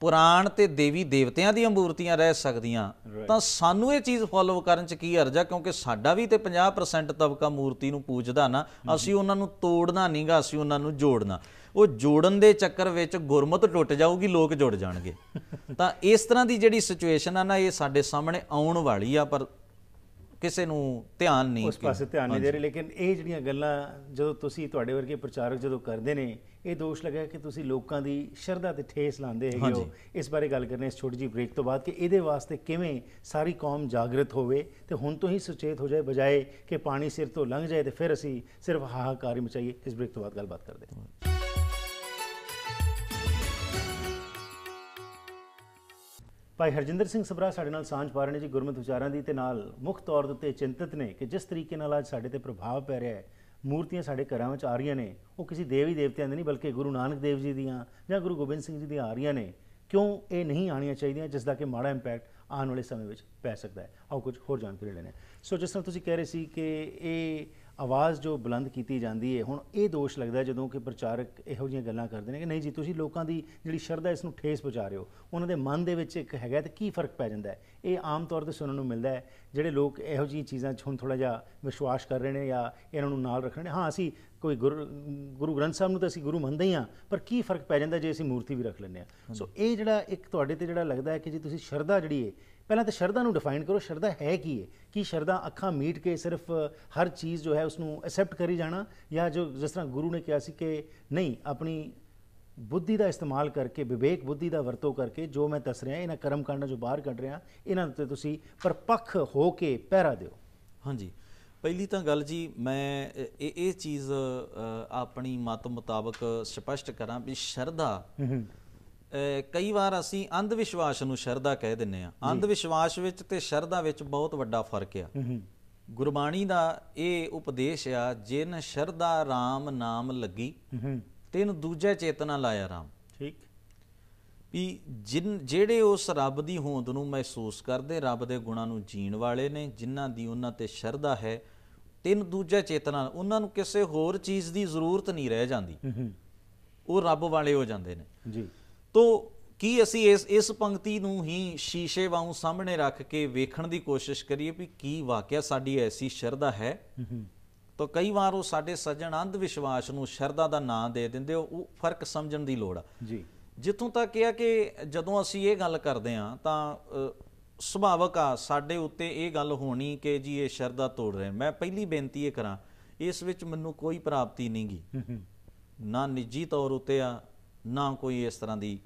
ਪੁਰਾਣ ਤੇ ਦੇਵੀ ਦੇਵਤਿਆਂ ਦੀਆਂ ਮੂਰਤੀਆਂ ਰਹਿ ਸਕਦੀਆਂ। ਤਾਂ ਸਾਨੂੰ ਇਹ ਚੀਜ਼ ਫੋਲੋ ਕਰਨ ਚ ਕੀ ਅਰਜ਼ਾ ਕਿਉਂਕਿ ਸਾਡਾ ਵੀ ਤੇ 50% ਤਬਕਾ ਮੂਰਤੀ ਨੂੰ ਪੂਜਦਾ ਨਾ ਅਸੀਂ ਉਹਨਾਂ ਨੂੰ ਤੋੜਨਾ ਨਹੀਂਗਾ ਅਸੀਂ ਉਹਨਾਂ ਨੂੰ ਜੋੜਨਾ। ਉਹ ਜੋੜਨ ਦੇ ਚੱਕਰ ਵਿੱਚ ਗੁਰਮਤ ਟੁੱਟ ਜਾਊਗੀ ਲੋਕ ਜੁੜ ਜਾਣਗੇ। (laughs) ਤਾਂ ਇਸ ਤਰ੍ਹਾਂ ਦੀ ਜਿਹੜੀ ਸਿਚੁਏਸ਼ਨ ਆ ਨਾ ਇਹ ਸਾਡੇ ਸਾਹਮਣੇ ਆਉਣ ਵਾਲੀ ਆ ਪਰ ਕਿਸੇ ਨੂੰ ਧਿਆਨ ਨਹੀਂ ਉਸ ਪਾਸੇ ਧਿਆਨ ਨਹੀਂ ਦੇ ਰਹੇ। ਲੇਕਿਨ ਇਹ ਜਿਹੜੀਆਂ ਗੱਲਾਂ ਜਦੋਂ ਤੁਸੀਂ ਤੁਹਾਡੇ ਵਰਗੇ ਪ੍ਰਚਾਰਕ ਜਦੋਂ ਕਰਦੇ ਨੇ ਇਹ ਦੋਸ਼ ਲੱਗਾ ਕਿ ਤੁਸੀਂ ਲੋਕਾਂ ਦੀ ਸ਼ਰਧਾ ਤੇ ਠੇਸ ਲਾਉਂਦੇ ਹੈਗੇ ਹੋ। ਇਸ ਬਾਰੇ ਗੱਲ ਕਰਨੇ ਇਸ ਛੋਟੀ ਜਿਹੀ ਬ੍ਰੇਕ ਤੋਂ ਬਾਅਦ ਕਿ ਇਹਦੇ ਵਾਸਤੇ ਕਿਵੇਂ ਸਾਰੀ ਕੌਮ ਜਾਗਰਤ ਹੋਵੇ ਤੇ ਹੁਣ ਤੋਂ ਹੀ ਸੁਚੇਤ ਹੋ ਜਾਏ ਬਜਾਏ ਕਿ ਪਾਣੀ ਸਿਰ ਤੋਂ ਲੰਘ ਜਾਏ ਤੇ ਫਿਰ ਅਸੀਂ ਸਿਰਫ ਹਾਹਾਕਾਰ ਹੀ ਮਚਾਈਏ। ਇਸ ਬ੍ਰੇਕ ਤੋਂ ਬਾਅਦ ਗੱਲਬਾਤ ਕਰਦੇ ਹਾਂ। ਭਾਈ ਹਰਜਿੰਦਰ ਸਿੰਘ ਸਭਰਾ ਸਾਡੇ ਨਾਲ ਸਾਂਝ ਪਾ ਰਹੇ ਨੇ ਜੀ ਗੁਰਮਤਿ ਵਿਚਾਰਾਂ ਦੀ ਤੇ ਨਾਲ ਮੁੱਖ ਤੌਰ ਦੇ ਉੱਤੇ ਚਿੰਤਤ ਨੇ ਕਿ ਜਿਸ ਤਰੀਕੇ ਨਾਲ ਅੱਜ ਸਾਡੇ ਤੇ ਪ੍ਰਭਾਵ ਪੈ ਰਿਹਾ ਹੈ ਮੂਰਤੀਆਂ ਸਾਡੇ ਘਰਾਂ ਵਿੱਚ ਆ ਰਹੀਆਂ ਨੇ। ਉਹ ਕਿਸੇ ਦੇਵੀ ਦੇਵਤਿਆਂ ਦੇ ਨਹੀਂ, ਬਲਕਿ ਗੁਰੂ ਨਾਨਕ ਦੇਵ ਜੀ ਦੀਆਂ ਜਾਂ ਗੁਰੂ ਗੋਬਿੰਦ ਸਿੰਘ ਜੀ ਦੀਆਂ ਆ ਰਹੀਆਂ ਨੇ। ਕਿਉਂ ਇਹ ਨਹੀਂ ਆਣੀਆਂ ਚਾਹੀਦੀਆਂ ਜਿਸ ਦਾ ਕਿ ਮਾੜਾ ਇੰਪੈਕਟ ਆਉਣ ਵਾਲੇ ਸਮੇਂ ਵਿੱਚ ਪੈ ਸਕਦਾ ਹੈ? ਆਓ ਕੁਝ ਹੋਰ ਜਾਣਕਾਰੀ ਲੈਣੇ ਸੋ ਜਿਸ ਤਰ੍ਹਾਂ ਤੁਸੀਂ ਕਹਿ ਰਹੇ ਸੀ ਕਿ ਇਹ ਆਵਾਜ਼ ਜੋ ਬੁਲੰਦ ਕੀਤੀ ਜਾਂਦੀ ਹੈ ਹੁਣ ਇਹ ਦੋਸ਼ ਲੱਗਦਾ ਜਦੋਂ ਕਿ ਪ੍ਰਚਾਰਕ ਇਹੋ ਜਿਹੀਆਂ ਗੱਲਾਂ ਕਰਦੇ ਨੇ ਕਿ ਨਹੀਂ ਜੀ ਤੁਸੀਂ ਲੋਕਾਂ ਦੀ ਜਿਹੜੀ ਸ਼ਰਧਾ ਇਸ ਨੂੰ ਠੇਸ ਪਹੁੰਚਾ ਰਹੇ ਹੋ। ਉਹਨਾਂ ਦੇ ਮਨ ਦੇ ਵਿੱਚ ਇੱਕ ਹੈਗਾ ਤੇ ਕੀ ਫ਼ਰਕ ਪੈ ਜਾਂਦਾ ਹੈ? ਇਹ ਆਮ ਤੌਰ ਤੇ ਸੁਣਨ ਨੂੰ ਮਿਲਦਾ ਹੈ ਜਿਹੜੇ ਲੋਕ ਇਹੋ ਜਿਹੀਆਂ ਚੀਜ਼ਾਂ 'ਚ ਹੁਣ ਥੋੜਾ ਜਿਹਾ ਵਿਸ਼ਵਾਸ ਕਰ ਰਹੇ ਨੇ ਜਾਂ ਇਹਨਾਂ ਨੂੰ ਨਾਲ ਰੱਖ ਰਹੇ ਨੇ ਹਾਂ ਅਸੀਂ ਕੋਈ ਗੁਰੂ ਗੁਰੂ ਗ੍ਰੰਥ ਸਾਹਿਬ ਨੂੰ ਤਾਂ ਅਸੀਂ ਗੁਰੂ ਮੰਨਦੇ ਹੀ ਹਾਂ ਪਰ ਕੀ ਫ਼ਰਕ ਪੈ ਜਾਂਦਾ ਜੇ ਅਸੀਂ ਮੂਰਤੀ ਵੀ ਰੱਖ ਲੈਂਦੇ ਹਾਂ? ਸੋ ਇਹ ਜਿਹੜਾ ਇੱਕ ਤੁਹਾਡੇ ਤੇ ਜਿਹੜਾ ਲੱਗਦਾ ਹੈ ਕਿ ਜੇ ਤੁਸੀਂ ਸ਼ਰਧਾ ਜਿਹੜੀ ਹੈ ਪਹਿਲਾਂ ਤਾਂ ਸ਼ਰਧਾ ਨੂੰ ਡਿਫਾਈਨ ਕਰੋ ਸ਼ਰਧਾ ਹੈ ਕੀ ਹੈ ਕੀ ਸ਼ਰਧਾ ਅੱਖਾਂ ਮੀਟ ਕੇ ਸਿਰਫ ਹਰ ਚੀਜ਼ ਜੋ ਹੈ ਉਸ ਨੂੰ ਐਕਸੈਪਟ ਕਰੀ ਜਾਣਾ? ਜਾਂ ਜੋ ਜਿਸ ਤਰ੍ਹਾਂ ਗੁਰੂ ਨੇ ਕਿਹਾ ਸੀ ਕਿ ਨਹੀਂ ਆਪਣੀ ਬੁੱਧੀ ਦਾ ਇਸਤੇਮਾਲ ਕਰਕੇ ਵਿਵੇਕ ਬੁੱਧੀ ਦਾ ਵਰਤੋਂ ਕਰਕੇ ਜੋ ਮੈਂ ਦੱਸ ਰਿਹਾ ਇਹਨਾਂ ਕਰਮ ਕਾਂਡਾਂ ਜੋ ਬਾਹਰ ਕੱਢ ਰਿਹਾ ਇਹਨਾਂ ਉੱਤੇ ਤੁਸੀਂ ਪਰਪੱਖ ਹੋ ਕੇ ਪਹਿਰਾ ਦਿਓ। ਹਾਂਜੀ। ਪਹਿਲੀ ਤਾਂ ਗੱਲ ਜੀ ਮੈਂ ਇਹ ਇਹ ਚੀਜ਼ ਆਪਣੀ ਮਤ ਮੁਤਾਬਕ ਸਪਸ਼ਟ ਕਰਾਂ ਵੀ ਸ਼ਰਧਾ ਕਈ ਵਾਰ ਅਸੀਂ ਅੰਧ ਵਿਸ਼ਵਾਸ ਨੂੰ ਸ਼ਰਧਾ ਕਹਿ ਦਿੰਨੇ ਆ ਅੰਧ ਵਿਸ਼ਵਾਸ ਵਿੱਚ ਤੇ ਸ਼ਰਧਾ ਵਿੱਚ ਬਹੁਤ ਵੱਡਾ ਫ਼ਰਕ ਆ। ਗੁਰਬਾਣੀ ਦਾ ਇਹ ਉਪਦੇਸ਼ ਆ ਜਿਨ ਸ਼ਰਧਾ RAM ਨਾਮ ਲੱਗੀ ਤੈਨੂੰ ਦੂਜੇ ਚੇਤਨਾ ਲਾਇਆ RAM ਠੀਕ। ਵੀ ਜਿਨ ਜਿਹੜੇ ਉਸ ਰੱਬ ਦੀ ਹੋਂਦ ਨੂੰ ਮਹਿਸੂਸ ਕਰਦੇ ਰੱਬ ਦੇ ਗੁਣਾਂ ਨੂੰ ਜੀਣ ਵਾਲੇ ਨੇ ਜਿਨ੍ਹਾਂ ਦੀ ਉਹਨਾਂ ਤੇ ਸ਼ਰਧਾ ਹੈ ਤਿੰਨ ਦੂਜਾ ਚੇਤਨਾ ਉਹਨਾਂ ਨੂੰ ਕਿਸੇ ਹੋਰ ਚੀਜ਼ ਦੀ ਜ਼ਰੂਰਤ ਨਹੀਂ ਰਹਿ ਜਾਂਦੀ। ਉਹ ਰੱਬ ਵਾਲੇ ਹੋ ਜਾਂਦੇ ਨੇ। ਜੀ। ਤੋ ਕੀ ਅਸੀਂ ਇਸ ਇਸ ਪੰਕਤੀ ਨੂੰ ਹੀ ਸ਼ੀਸ਼ੇ ਵਾਂਗ ਸਾਹਮਣੇ ਰੱਖ ਕੇ ਵੇਖਣ ਦੀ ਕੋਸ਼ਿਸ਼ ਕਰੀਏ ਵੀ ਕੀ ਵਾਕਿਆ ਸਾਡੀ ਐਸੀ ਸ਼ਰਧਾ ਹੈ? ਤਾਂ ਕਈ ਵਾਰ ਉਹ ਸਾਡੇ ਸੱਜਣ ਅੰਧ ਵਿਸ਼ਵਾਸ ਨੂੰ ਸ਼ਰਧਾ ਦਾ ਨਾਂ ਦੇ ਦਿੰਦੇ ਉਹ ਉਹ ਫ਼ਰਕ ਸਮਝਣ ਦੀ ਲੋੜ ਆ। ਜੀ। ਜਿੱਥੋਂ ਤੱਕ ਇਹ ਆ ਕਿ ਜਦੋਂ ਅਸੀਂ ਇਹ ਗੱਲ ਕਰਦੇ ਆ ਤਾਂ ਸੁਭਾਵਕ ਆ ਸਾਡੇ ਉੱਤੇ ਇਹ ਗੱਲ ਹੋਣੀ ਕਿ ਜੀ ਇਹ ਸ਼ਰਧਾ ਤੋੜ ਰਹੇ। ਮੈਂ ਪਹਿਲੀ ਬੇਨਤੀ ਇਹ ਕਰਾਂ ਇਸ ਵਿੱਚ ਮੈਨੂੰ ਕੋਈ ਪ੍ਰਾਪਤੀ ਨਹੀਂਗੀ। ਨਾ ਨਿੱਜੀ ਤੌਰ ਉੱਤੇ ਆ ਨਾ ਕੋਈ ਇਸ ਤਰ੍ਹਾਂ ਦੀ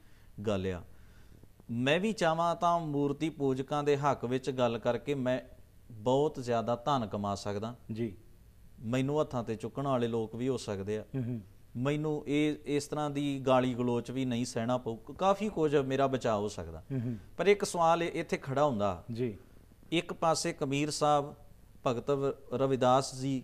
ਗੱਲ ਆ। ਮੈਂ ਵੀ ਚਾਹਾਂ ਤਾਂ ਮੂਰਤੀ ਪੂਜਕਾਂ ਦੇ ਹੱਕ ਵਿੱਚ ਗੱਲ ਕਰਕੇ ਮੈਂ ਬਹੁਤ ਜ਼ਿਆਦਾ ਧਨ ਕਮਾ ਸਕਦਾ। ਜੀ। ਮੈਨੂੰ ਹੱਥਾਂ ਤੇ ਚੁੱਕਣ ਵਾਲੇ ਲੋਕ ਵੀ ਹੋ ਸਕਦੇ ਆ। ਮੈਨੂੰ ਇਹ ਇਸ ਤਰ੍ਹਾਂ ਦੀ ਗਾਲੀ ਗਲੋਚ ਵੀ ਨਹੀਂ ਸਹਿਣਾ ਪਊ। ਕਾਫੀ ਕੁਝ ਮੇਰਾ ਬਚਾਅ ਹੋ ਸਕਦਾ। ਪਰ ਇੱਕ ਸਵਾਲ ਇੱਥੇ ਖੜਾ ਹੁੰਦਾ। ਜੀ। ਇੱਕ ਪਾਸੇ ਕਬੀਰ ਸਾਹਿਬ ਭਗਤ ਰਵਿਦਾਸ ਜੀ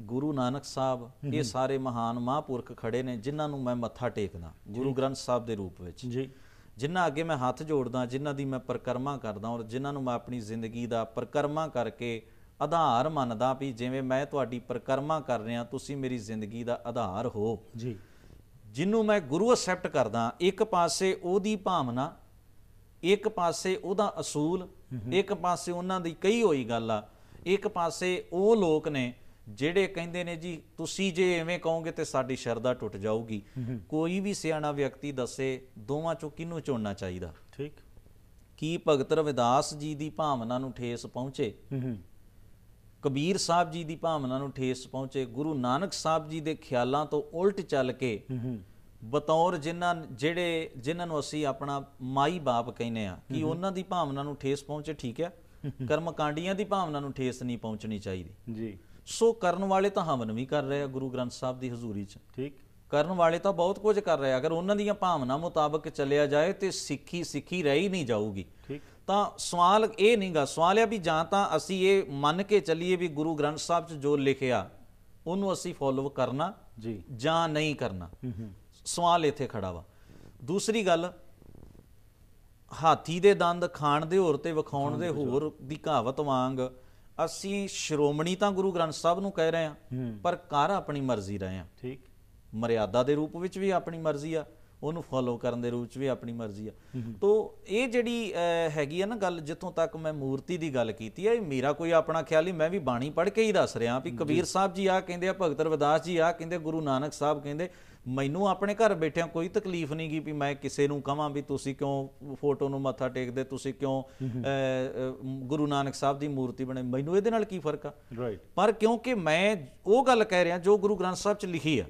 ਗੁਰੂ ਨਾਨਕ ਸਾਹਿਬ ਇਹ ਸਾਰੇ ਮਹਾਨ ਮਹਾਂਪੁਰਖ ਖੜੇ ਨੇ ਜਿਨ੍ਹਾਂ ਨੂੰ ਮੈਂ ਮੱਥਾ ਟੇਕਦਾ ਗੁਰੂ ਗ੍ਰੰਥ ਸਾਹਿਬ ਦੇ ਰੂਪ ਵਿੱਚ। ਜੀ। ਜਿਨ੍ਹਾਂ ਅੱਗੇ ਮੈਂ ਹੱਥ ਜੋੜਦਾ ਜਿਨ੍ਹਾਂ ਦੀ ਮੈਂ ਪਰਿਕਰਮਾ ਕਰਦਾ ਔਰ ਜਿਨ੍ਹਾਂ ਨੂੰ ਮੈਂ ਆਪਣੀ ਜ਼ਿੰਦਗੀ ਦਾ ਪਰਿਕਰਮਾ ਕਰਕੇ ਆਧਾਰ ਮੰਨਦਾ ਵੀ ਜਿਵੇਂ ਮੈਂ ਤੁਹਾਡੀ ਪਰਿਕਰਮਾ ਕਰ ਰਿਹਾ ਤੁਸੀਂ ਮੇਰੀ ਜ਼ਿੰਦਗੀ ਦਾ ਆਧਾਰ ਹੋ। ਜੀ। ਜਿਹਨੂੰ ਮੈਂ ਗੁਰੂ ਅਸੈਪਟ ਕਰਦਾ ਇੱਕ ਪਾਸੇ ਉਹਦੀ ਭਾਵਨਾ ਇੱਕ ਪਾਸੇ ਉਹਦਾ ਅਸੂਲ ਇੱਕ ਪਾਸੇ ਉਹਨਾਂ ਦੀ ਕਹੀ ਹੋਈ ਗੱਲ ਆ ਇੱਕ ਪਾਸੇ ਉਹ ਲੋਕ ਨੇ ਜਿਹੜੇ ਕਹਿੰਦੇ ਨੇ ਜੀ ਤੁਸੀਂ ਜੇ ਐਵੇਂ ਕਹੋਗੇ ਤੇ ਸਾਡੀ ਸ਼ਰਧਾ ਟੁੱਟ ਜਾਊਗੀ। ਕੋਈ ਵੀ ਸਿਆਣਾ ਵਿਅਕਤੀ ਦੱਸੇ ਦੋਵਾਂ ਚੋਂ ਕਿਹਨੂੰ ਚੁਣਨਾ ਚਾਹੀਦਾ? ਠੀਕ। ਕੀ ਭਗਤ ਰਵਿਦਾਸ ਜੀ ਦੀ ਭਾਵਨਾ ਨੂੰ ਠੇਸ ਪਹੁੰਚੇ? ਕਬੀਰ ਸਾਹਿਬ ਜੀ ਦੀ ਭਾਵਨਾ ਨੂੰ ਠੇਸ ਪਹੁੰਚੇ ਗੁਰੂ ਨਾਨਕ ਸਾਹਿਬ ਜੀ ਦੇ ਖਿਆਲਾਂ ਤੋਂ ਉਲਟ ਚੱਲ ਕੇ ਬਤੌਰ ਜਿਨ੍ਹਾਂ ਜਿਹੜੇ ਜਿਨ੍ਹਾਂ ਨੂੰ ਅਸੀਂ ਆਪਣਾ ਮਾਈ ਬਾਪ ਕਹਿੰਦੇ ਆ ਕਿ ਉਹਨਾਂ ਦੀ ਭਾਵਨਾ ਨੂੰ ਠੇਸ ਪਹੁੰਚੇ? ਠੀਕ ਆ ਕਰਮ ਕਾਂਡੀਆਂ ਦੀ ਭਾਵਨਾ ਨੂੰ ਠੇਸ ਨਹੀਂ ਪਹੁੰਚਣੀ ਚਾਹੀਦੀ। ਜੀ। ਸੋ ਕਰਨ ਵਾਲੇ ਤਾਂ ਹਵਨ ਵੀ ਕਰ ਰਹੇ ਆ ਗੁਰੂ ਗ੍ਰੰਥ ਸਾਹਿਬ ਦੀ ਹਜ਼ੂਰੀ 'ਚ। ਠੀਕ। ਕਰਨ ਵਾਲੇ ਤਾਂ ਬਹੁਤ ਕੁਝ ਕਰ ਰਹੇ ਆ। ਅਗਰ ਉਹਨਾਂ ਦੀਆਂ ਭਾਵਨਾ ਮੁਤਾਬਕ ਚੱਲਿਆ ਜਾਏ ਤੇ ਸਿੱਖੀ ਸਿੱਖੀ ਰਹੀ ਨਹੀਂ ਜਾਊਗੀ। ਠੀਕ। ਤਾਂ ਸਵਾਲ ਇਹ ਨਹੀਂਗਾ ਸਵਾਲ ਇਹ ਵੀ ਜਾਂ ਤਾਂ ਅਸੀਂ ਇਹ ਮੰਨ ਕੇ ਚੱਲੀਏ ਵੀ ਗੁਰੂ ਗ੍ਰੰਥ ਸਾਹਿਬ 'ਚ ਜੋ ਲਿਖਿਆ ਉਹਨੂੰ ਅਸੀਂ ਫੋਲੋ ਕਰਨਾ ਜੀ। ਜਾਂ ਨਹੀਂ ਕਰਨਾ। ਹੂੰ ਹੂੰ। ਸਵਾਲ ਇੱਥੇ ਖੜਾ ਵਾ। ਦੂਸਰੀ ਗੱਲ ਹਾਥੀ ਦੇ ਦੰਦ ਖਾਣ ਦੇ ਹੋਰ ਤੇ ਵਿਖਾਉਣ ਦੇ ਹੋਰ। ਦੀ ਕਹਾਵਤ ਵਾਂਗ ਅਸੀਂ ਸ਼੍ਰੋਮਣੀ ਤਾਂ ਗੁਰੂ ਗ੍ਰੰਥ ਸਾਹਿਬ ਨੂੰ ਕਹਿ ਰਹੇ ਹੂੰ ਪਰ ਕਰ ਆਪਣੀ ਮਰਜ਼ੀ ਰਹੇ ਹਾਂ। ਠੀਕ। ਮਰਿਆਦਾ ਦੇ ਰੂਪ ਵਿੱਚ ਵੀ ਆਪਣੀ ਮਰਜ਼ੀ ਆ। ਉਹਨੂੰ ਫੋਲੋ ਕਰਨ ਦੇ ਰੂਪ ਵਿੱਚ ਵੀ ਆਪਣੀ ਮਰਜ਼ੀ ਆ। ਤੋ ਇਹ ਜਿਹੜੀ ਹੈਗੀ ਆ ਨਾ ਗੱਲ ਜਿੱਥੋਂ ਤੱਕ ਮੈਂ ਮੂਰਤੀ ਦੀ ਗੱਲ ਕੀਤੀ ਹੈ ਇਹ ਮੇਰਾ ਕੋਈ ਆਪਣਾ ਖਿਆਲ ਨਹੀਂ ਮੈਂ ਵੀ ਬਾਣੀ ਪੜ੍ਹ ਕੇ ਹੀ ਦੱਸ ਰਿਹਾ ਵੀ ਕਬੀਰ ਸਾਹਿਬ ਜੀ ਆ ਕਹਿੰਦੇ ਆ ਭਗਤ ਰਵਿਦਾਸ ਜੀ ਆ ਕਹਿੰਦੇ ਗੁਰੂ ਨਾਨਕ ਸਾਹਿਬ ਕਹਿੰਦੇ ਮੈਨੂੰ ਆਪਣੇ ਘਰ ਬੈਠਿਆਂ ਕੋਈ ਤਕਲੀਫ ਨਹੀਂ ਗਈ ਵੀ ਮੈਂ ਕਿਸੇ ਨੂੰ ਕਹਾਂ ਵੀ ਤੁਸੀਂ ਕਿਉਂ ਫੋਟੋ ਨੂੰ ਮੱਥਾ ਟੇਕਦੇ ਤੁਸੀਂ ਕਿਉਂ ਗੁਰੂ ਨਾਨਕ ਸਾਹਿਬ ਦੀ ਮੂਰਤੀ ਬਣੇ ਮੈਨੂੰ ਇਹਦੇ ਨਾਲ ਕੀ ਫ਼ਰਕ ਆ? ਪਰ ਕਿਉਂਕਿ ਮੈਂ ਉਹ ਗੱਲ ਕਹਿ ਰਿਹਾ ਜੋ ਗੁਰੂ ਗ੍ਰੰਥ ਸਾਹਿਬ ਚ ਲਿਖੀ ਆ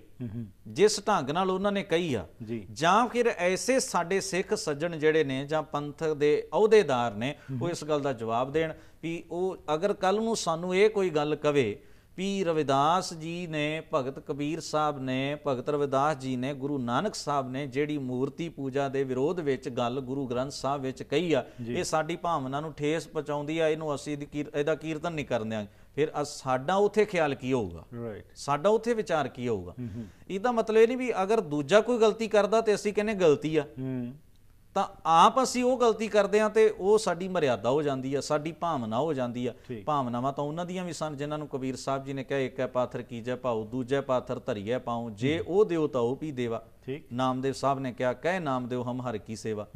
ਜਿਸ ਢੰਗ ਨਾਲ ਉਹਨਾਂ ਨੇ ਕਹੀ ਆ ਜੀ। ਫਿਰ ਐਸੇ ਸਾਡੇ ਸਿੱਖ ਸੱਜਣ ਜਿਹੜੇ ਨੇ ਜਾਂ ਪੰਥ ਦੇ ਅਹੁਦੇਦਾਰ ਨੇ ਉਹ ਇਸ ਗੱਲ ਦਾ ਜਵਾਬ ਦੇਣ ਵੀ ਉਹ ਅਗਰ ਕੱਲ ਨੂੰ ਸਾਨੂੰ ਇਹ ਕੋਈ ਗੱਲ ਕਵੇ ਵੀ ਰਵਿਦਾਸ ਜੀ ਨੇ ਭਗਤ ਕਬੀਰ ਸਾਹਿਬ ਨੇ ਭਗਤ ਰਵਿਦਾਸ ਜੀ ਨੇ ਗੁਰੂ ਨਾਨਕ ਸਾਹਿਬ ਨੇ ਜਿਹੜੀ ਮੂਰਤੀ ਪੂਜਾ ਦੇ ਵਿਰੋਧ ਵਿੱਚ ਗੱਲ ਗੁਰੂ ਗ੍ਰੰਥ ਸਾਹਿਬ ਵਿੱਚ ਕਹੀ ਆ ਇਹ ਸਾਡੀ ਭਾਵਨਾ ਨੂੰ ਠੇਸ ਪਹੁੰਚਾਉਂਦੀ ਆ ਇਹਨੂੰ ਅਸੀਂ ਇਹਦੀ ਕੀਰ- ਇਹਦਾ ਕੀਰਤਨ ਨਹੀਂ ਕਰਨ ਦਿਆਂਗੇ। ਫਿਰ ਸਾਡਾ ਉਥੇ ਖਿਆਲ ਕੀ ਹੋਊਗਾ? ਰਾਈਟ ਸਾਡਾ ਉੱਥੇ ਵਿਚਾਰ ਕੀ ਹੋਊਗਾ? ਇਹਦਾ ਮਤਲਬ ਇਹ ਨਹੀਂ ਵੀ ਅਗਰ ਦੂਜਾ ਕੋਈ ਗਲਤੀ ਕਰਦਾ ਤੇ ਅਸੀਂ ਕਹਿੰਨੇ ਗਲਤੀ ਆ। ਹੂੰ। ਤਾਂ ਆਪ ਅਸੀਂ ਉਹ ਗਲਤੀ ਕਰਦੇ ਆ ਤੇ ਉਹ ਸਾਡੀ ਮਰਿਆਦਾ ਹੋ ਜਾਂਦੀ ਆ ਸਾਡੀ ਭਾਵਨਾ ਹੋ ਜਾਂਦੀ ਆ। ਭਾਵਨਾਵਾਂ ਤਾਂ ਉਹਨਾਂ ਦੀਆਂ ਵੀ ਸਨ ਜਿਨ੍ਹਾਂ ਨੂੰ ਕਬੀਰ ਸਾਹਿਬ ਜੀ ਨੇ ਕਿਹਾ ਇੱਕ ਹੈ ਪਾਥਰ ਕੀਜੈ ਭਾਉ ਦੂਜੇ ਪਾਥਰ ਧਰੀਐ ਪਾਉ ਜੇ ਉਹ ਦਿਓ ਤਾਂ ਉਹ ਵੀ ਦੇਵਾ। ਠੀਕ। ਨਾਮਦੇਵ ਸਾਹਿਬ ਨੇ ਕਿਹਾ ਕਹਿ ਨਾਮਦੇਵ ਹਮ ਹਰ ਕੀ ਸੇਵਾ।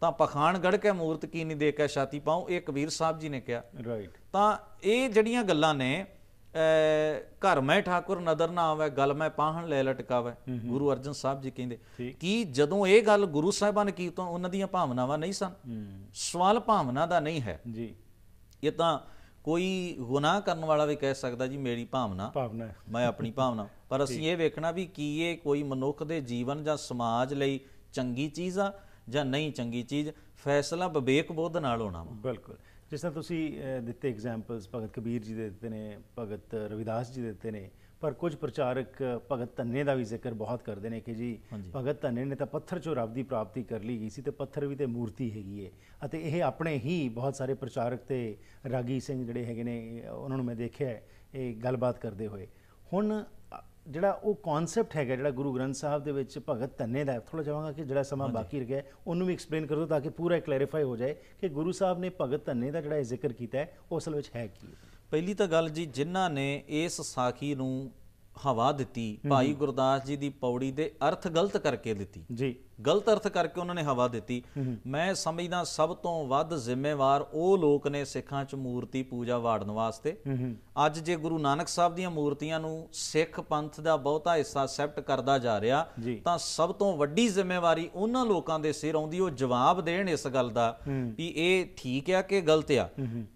ਤਾਂ ਪਖਾਨ ਗੜ ਕੇ ਮੂਰਤ ਕੀ ਨਹੀਂ ਦੇ ਕੇ ਛਾਤੀ ਪਾਉ ਇਹ ਕਬੀਰ ਸਾਹਿਬ ਜੀ ਨੇ ਕਿਹਾ। ਰਾਈਟ ਤਾਂ ਇਹ ਜਿਹੜੀਆਂ ਗੱਲਾਂ ਨੇ ਘਰ ਮੈਂ ਠਾਕੁਰ ਨਦਰ ਨਾ ਆਵੇ ਗੱਲ ਮੈਂ ਪਾਹਣ ਲੈ ਲਟਕਾਵੇ। ਗੁਰੂ ਅਰਜਨ ਸਾਹਿਬ ਜੀ ਕਹਿੰਦੇ। ਕਿ ਜਦੋਂ ਇਹ ਗੱਲ ਗੁਰੂ ਸਾਹਿਬਾਨ ਨੇ ਕੀਤੀ ਤਾਂ ਉਹਨਾਂ ਦੀਆਂ ਭਾਵਨਾਵਾਂ ਨਹੀਂ ਸਨ। ਸਵਾਲ ਭਾਵਨਾ ਦਾ ਨਹੀਂ ਹੈ। ਜੀ। ਇਹ ਤਾਂ ਕੋਈ ਗੁਨਾਹ ਕਰਨ ਵਾਲਾ ਵੀ ਕਹਿ ਸਕਦਾ ਜੀ ਮੇਰੀ ਭਾਵਨਾ। ਭਾਵਨਾ ਮੈਂ ਆਪਣੀ ਭਾਵਨਾ। ਪਰ ਅਸੀਂ ਇਹ ਵੇਖਣਾ ਵੀ ਕੀ ਇਹ ਕੋਈ ਮਨੁੱਖ ਦੇ ਜੀਵਨ ਜਾਂ ਸਮਾਜ ਲਈ ਚੰਗੀ ਚੀਜ਼ ਆ ਜਾਂ ਨਹੀਂ ਚੰਗੀ ਚੀਜ਼। ਫੈਸਲਾ ਵਿਵੇਕ ਬੁੱਧ ਨਾਲ ਹੋਣਾ ਵਾ। ਬਿਲਕੁਲ। ਜਿਸ ਤਰ੍ਹਾਂ ਤੁਸੀਂ ਦਿੱਤੇ ਐਗਜ਼ਾਮਪਲਸ ਭਗਤ ਕਬੀਰ ਜੀ ਦੇ ਦਿੱਤੇ ਨੇ ਭਗਤ ਰਵਿਦਾਸ ਜੀ ਦੇ ਦਿੱਤੇ ਨੇ ਪਰ ਕੁਝ ਪ੍ਰਚਾਰਕ ਭਗਤ ਧੰਨੇ ਦਾ ਵੀ ਜ਼ਿਕਰ ਬਹੁਤ ਕਰਦੇ ਨੇ ਕਿ ਜੀ। ਭਗਤ ਧੰਨੇ ਨੇ ਤਾਂ ਪੱਥਰ ਚੋਂ ਰੱਬ ਦੀ ਪ੍ਰਾਪਤੀ ਕਰ ਲਈ ਗਈ ਸੀ ਤੇ ਪੱਥਰ ਵੀ ਤੇ ਮੂਰਤੀ ਹੈਗੀ ਏ ਅਤੇ ਇਹ ਆਪਣੇ ਹੀ ਬਹੁਤ ਸਾਰੇ ਪ੍ਰਚਾਰਕ ਤੇ ਰਾਗੀ ਸਿੰਘ ਜਿਹੜੇ ਹੈਗੇ ਨੇ ਉਹਨਾਂ ਨੂੰ ਮੈਂ ਦੇਖਿਆ ਇਹ ਗੱਲਬਾਤ ਕਰਦੇ ਹੋਏ ਹੁਣ ਜਿਹੜਾ ਉਹ ਕਨਸੈਪਟ ਹੈਗਾ ਜਿਹੜਾ ਗੁਰੂ ਗ੍ਰੰਥ ਸਾਹਿਬ ਦੇ ਵਿੱਚ ਭਗਤ ਧੰਨੇ ਦਾ ਥੋੜਾ ਚਾਹਾਂਗਾ ਕਿ ਜਿਹੜਾ ਸਮਾਂ ਬਾਕੀ ਰਹਿ ਉਹਨੂੰ ਵੀ ਐਕਸਪਲੇਨ ਕਰ ਦਿਓ ਤਾਂ ਕਿ ਪੂਰਾ ਕਲੈਰੀਫਾਈ ਹੋ ਜਾਏ ਕਿ ਗੁਰੂ ਸਾਹਿਬ ਨੇ ਭਗਤ ਧੰਨੇ ਦਾ ਜਿਹੜਾ ਇਹ ਜ਼ਿਕਰ ਕੀਤਾ ਹੈ ਉਹ ਅਸਲ ਵਿੱਚ ਹੈ ਕੀ? ਪਹਿਲੀ ਤਾਂ ਗੱਲ ਜੀ ਜਿਨ੍ਹਾਂ ਨੇ ਇਸ ਸਾਖੀ ਨੂੰ ਹਵਾ ਦਿੱਤੀ ਭਾਈ ਗੁਰਦਾਸ ਜੀ ਦੀ ਪੌੜੀ ਦੇ ਅਰਥ ਗਲਤ ਕਰਕੇ ਦਿੱਤੀ। ਜੀ। ਗਲਤ ਅਰਥ ਕਰਕੇ ਉਹਨਾਂ ਨੇ ਹਵਾ ਦਿੱਤੀ। ਮੈਂ ਸਮਝਦਾ ਸਭ ਤੋਂ ਵੱਧ ਜ਼ਿੰਮੇਵਾਰ ਉਹ ਲੋਕ ਨੇ ਸਿੱਖਾਂ 'ਚ ਮੂਰਤੀ ਪੂਜਾ ਵਾੜਨ ਵਾਸਤੇ। ਅੱਜ ਜੇ ਗੁਰੂ ਨਾਨਕ ਸਾਹਿਬ ਦੀਆਂ ਮੂਰਤੀਆਂ ਨੂੰ ਸਿੱਖ ਪੰਥ ਦਾ ਬਹੁਤਾ ਹਿੱਸਾ ਐਕਸੈਪਟ ਕਰਦਾ ਜਾ ਰਿਹਾ। ਤਾਂ ਸਭ ਤੋਂ ਵੱਡੀ ਜ਼ਿੰਮੇਵਾਰੀ ਉਹਨਾਂ ਲੋਕਾਂ ਦੇ ਸਿਰ ਆਉਂਦੀ ਉਹ ਜਵਾਬ ਦੇਣ ਇਸ ਗੱਲ ਦਾ ਵੀ ਇਹ ਠੀਕ ਆ ਕਿ ਗਲਤ ਆ।